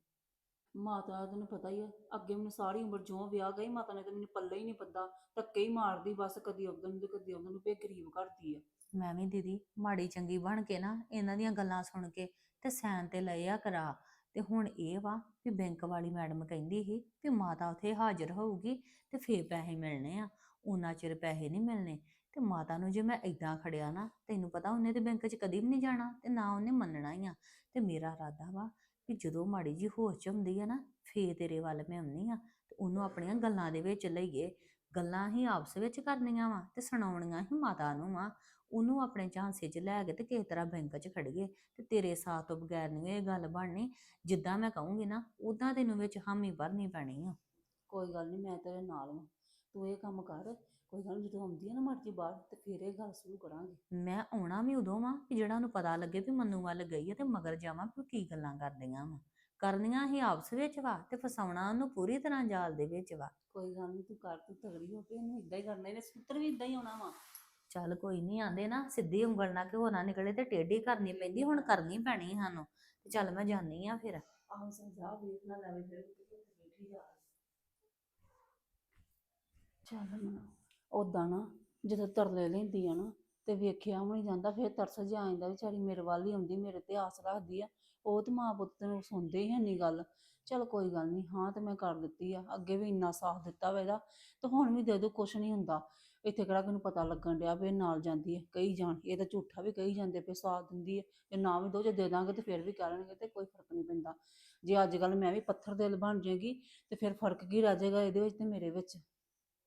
ਮਾਤਾ ਦਾ ਤੈਨੂੰ ਪਤਾ ਹੀ ਹੈ ਅੱਗੇ ਮੈਨੂੰ ਸਾਰੀ ਉਮਰ ਜਿਉਂ ਵਿਆਹ ਗਈ ਮਾਤਾ ਨੇ ਤਾਂ ਮੈਨੂੰ ਪੱਲੇ ਹੀ ਨਹੀਂ ਪੱਦਾ ਧੱਕੇ ਹੀ ਮਾਰਦੀ ਬਸ ਕਦੀ ਉਧਰ ਨੂੰ ਤੇ ਕਦੀ ਉਧਰ ਨੂੰ ਇਹ ਗਰੀਬ ਕਰਦੀ ਆ। ਮੈਂ ਵੀ ਦੀਦੀ ਮਾੜੀ ਚੰਗੀ ਬਣ ਕੇ ਨਾ ਇਹਨਾਂ ਦੀਆਂ ਗੱਲਾਂ ਸੁਣ ਕੇ ਤੇ ਸੈਨ ਤੇ ਲਏ ਆ ਕਰਾ। ਤੇ ਹੁਣ ਇਹ ਵਾ ਵੀ ਬੈਂਕ ਵਾਲੀ ਮੈਡਮ ਕਹਿੰਦੀ ਸੀ ਵੀ ਮਾਤਾ ਉੱਥੇ ਹਾਜ਼ਰ ਹੋਊਗੀ ਤੇ ਫੇਰ ਪੈਸੇ ਮਿਲਣੇ ਆ। ਉਹਨਾਂ ਚਿਰ ਪੈਸੇ ਨਹੀਂ ਮਿਲਣੇ। ਤੇ ਮਾਤਾ ਨੂੰ ਜੇ ਮੈਂ ਇਦਾਂ ਖੜਿਆ ਨਾ, ਤੈਨੂੰ ਪਤਾ ਉਹਨੇ ਤੇ ਬੈਂਕ 'ਚ ਕਦੀ ਵੀ ਨਹੀਂ ਜਾਣਾ ਤੇ ਨਾ ਉਹਨੇ ਮੰਨਣਾ ਹੀ ਆ। ਤੇ ਮੇਰਾ ਇਰਾਦਾ ਵਾ ਕਿ ਜਦੋਂ ਮਾੜੀ ਜੀ ਹੋਸ਼ 'ਚ ਹੁੰਦੀ ਆ ਨਾ, ਫੇਰ ਤੇਰੇ ਵੱਲ ਮੈਂ ਆਉਣੀ ਆ ਤੇ ਉਹਨੂੰ ਆਪਣੀਆਂ ਗੱਲਾਂ ਦੇ ਵਿੱਚ ਲਈਏ। ਗੱਲਾਂ ਹੀ ਆਪਸ ਵਿੱਚ ਕਰਨੀਆਂ ਵਾ ਤੇ ਸੁਣਾਉਣੀਆਂ ਹੀ ਮਾਤਾ ਨੂੰ ਵਾ। ਉਹਨੂੰ ਆਪਣੇ ਝਾਂਸੇ 'ਚ ਲੈ ਕੇ ਤੇ ਕਿਸੇ ਤਰ੍ਹਾਂ ਬੈਂਕ 'ਚ ਖੜੀਏ ਤੇ ਤੇਰੇ ਸਾਥ ਤੋਂ ਬਗੈਰ ਨਹੀਂ ਇਹ ਗੱਲ ਬਣਨੀ ਜਿੱਦਾਂ ਮੈਂ ਕਹੂੰਗੀ ਨਾ ਉਦਾਂ ਤੈਨੂੰ ਵਿੱਚ ਹਾਮੀ ਭਰਨੀ ਪੈਣੀ ਆ। ਕੋਈ ਗੱਲ ਨਹੀਂ ਮੈਂ ਤੇਰੇ ਨਾਲ ਵਾਂ ਤੂੰ ਇਹ ਕੰਮ ਕਰ ਕੋਈ ਗੱਲ ਨੀ, ਜਦੋਂ ਆਉਂਦੀ ਹੈ ਨਾ ਮਰਜ਼ੀ ਬਾਹਰ ਤੇ ਫਿਰ ਇਹ ਗੱਲ ਸ਼ੁਰੂ ਕਰਾਂਗੇ। ਮੈਂ ਆਉਣਾ ਵੀ ਉਦੋਂ ਵਾਂ ਕਿ ਜਿਹੜਾ ਉਹਨੂੰ ਪਤਾ ਲੱਗੇ ਵੀ ਮੰਨੂ ਵੱਲ ਗਈ ਹੈ ਤੇ ਮਗਰ ਜਾਵਾਂ ਵੀ ਉਹ ਕੀ ਗੱਲਾਂ ਕਰਦੀਆਂ ਵਾ। ਕਰਨੀਆਂ ਹੀ ਆਪਸ ਵਿੱਚ ਵਾ ਤੇ ਫਸਾਉਣਾ ਉਹਨੂੰ ਪੂਰੀ ਤਰ੍ਹਾਂ ਜਾਲ ਦੇ ਵਿੱਚ ਵਾ। ਕੋਈ ਗੱਲ ਨਹੀਂ ਤੂੰ ਕਰ ਤੂੰ ਤਗੜੀ ਹੋ ਕੇ ਇਹਨੂੰ ਇਦਾਂ ਹੀ ਕਰਨਾ ਇਹਨੇ ਸੂਤਰ ਵੀ ਇਦਾਂ ਹੀ ਆਉਣਾ ਵਾ। ਚੱਲ ਕੋਈ ਨਹੀਂ ਆਂਦੇ ਨਾ ਸਿੱਧੀ ਉਂਗਲ ਨਾਲ ਘਿਓ ਨਾ ਨਿਕਲੇ ਤੇ ਟੇਢੀ ਕਰਨੀ ਪੈਂਦੀ ਹੁਣ ਕਰਨੀ ਪੈਣੀ ਸਾਨੂੰ ਤੇ ਚੱਲ ਮੈਂ ਜਾਨੀ ਆ ਫਿਰ। ਆਹ ਸਮਝਾ ਵੇਖ ਨਾ ਲਵੇ ਫਿਰ ਕਿਤੇ ਬੈਠੀ ਜਾ ਚੱਲ ਮਨਾ ਉਦਾਂ ਨਾ ਜਦੋਂ ਤਰਲੇ ਲੈਂਦੀ ਆ ਨਾ ਤੇ ਵੇਖਿਆ ਵੀ ਨਹੀਂ ਜਾਂਦਾ ਫਿਰ ਤਰਸ ਜਿਹਾ ਆ ਜਾਂਦਾ ਵਿਚਾਰੀ ਮੇਰੇ ਵੱਲ ਹੀ ਆਉਂਦੀ ਮੇਰੇ ਤੇ ਆਸ ਰੱਖਦੀ ਆ। ਉਹ ਤੇ ਮਾਂ ਪੁੱਤ ਨੂੰ ਸੁਣਦੇ ਹੀ ਨਹੀਂ ਗੱਲ। ਚਲ ਕੋਈ ਗੱਲ ਨਹੀਂ ਹਾਂ ਤੇ ਮੈਂ ਕਰ ਦਿੱਤੀ ਆ ਅੱਗੇ ਵੀ ਇੰਨਾ ਸਾਥ ਦਿੱਤਾ ਵਾ ਇਹਦਾ ਤੇ ਹੁਣ ਵੀ ਦੇ ਦੋ ਕੁਛ ਨਹੀਂ ਹੁੰਦਾ। ਇੱਥੇ ਕਿਹੜਾ ਕਿਨੂੰ ਪਤਾ ਲੱਗਣ ਡਿਆ ਵੀ ਇਹ ਨਾਲ ਜਾਂਦੀ ਹੈ ਕਈ ਜਾਣ, ਇਹ ਤਾਂ ਝੂਠਾ ਵੀ ਕਹੀ ਜਾਂਦੇ ਪਏ, ਸਾਥ ਦਿੰਦੀ ਹੈ, ਜੇ ਨਾ ਵੀ ਦੋ, ਜੇ ਦੇ ਦਾਂਗੇ ਤੇ ਫਿਰ ਵੀ ਕਹਿ ਲੈਣਗੇ ਤੇ ਕੋਈ ਫ਼ਰਕ ਨਹੀਂ ਪੈਂਦਾ। ਜੇ ਅੱਜ ਕੱਲ ਮੈਂ ਵੀ ਪੱਥਰ ਦਿਲ ਬਣ ਜਾਏਗੀ ਤੇ ਫਿਰ ਫ਼ਰਕ ਕੀ ਰਹਿ ਜਾਏਗਾ ਇਹਦੇ ਵਿੱਚ ਤੇ ਮੇਰੇ ਵਿੱਚ।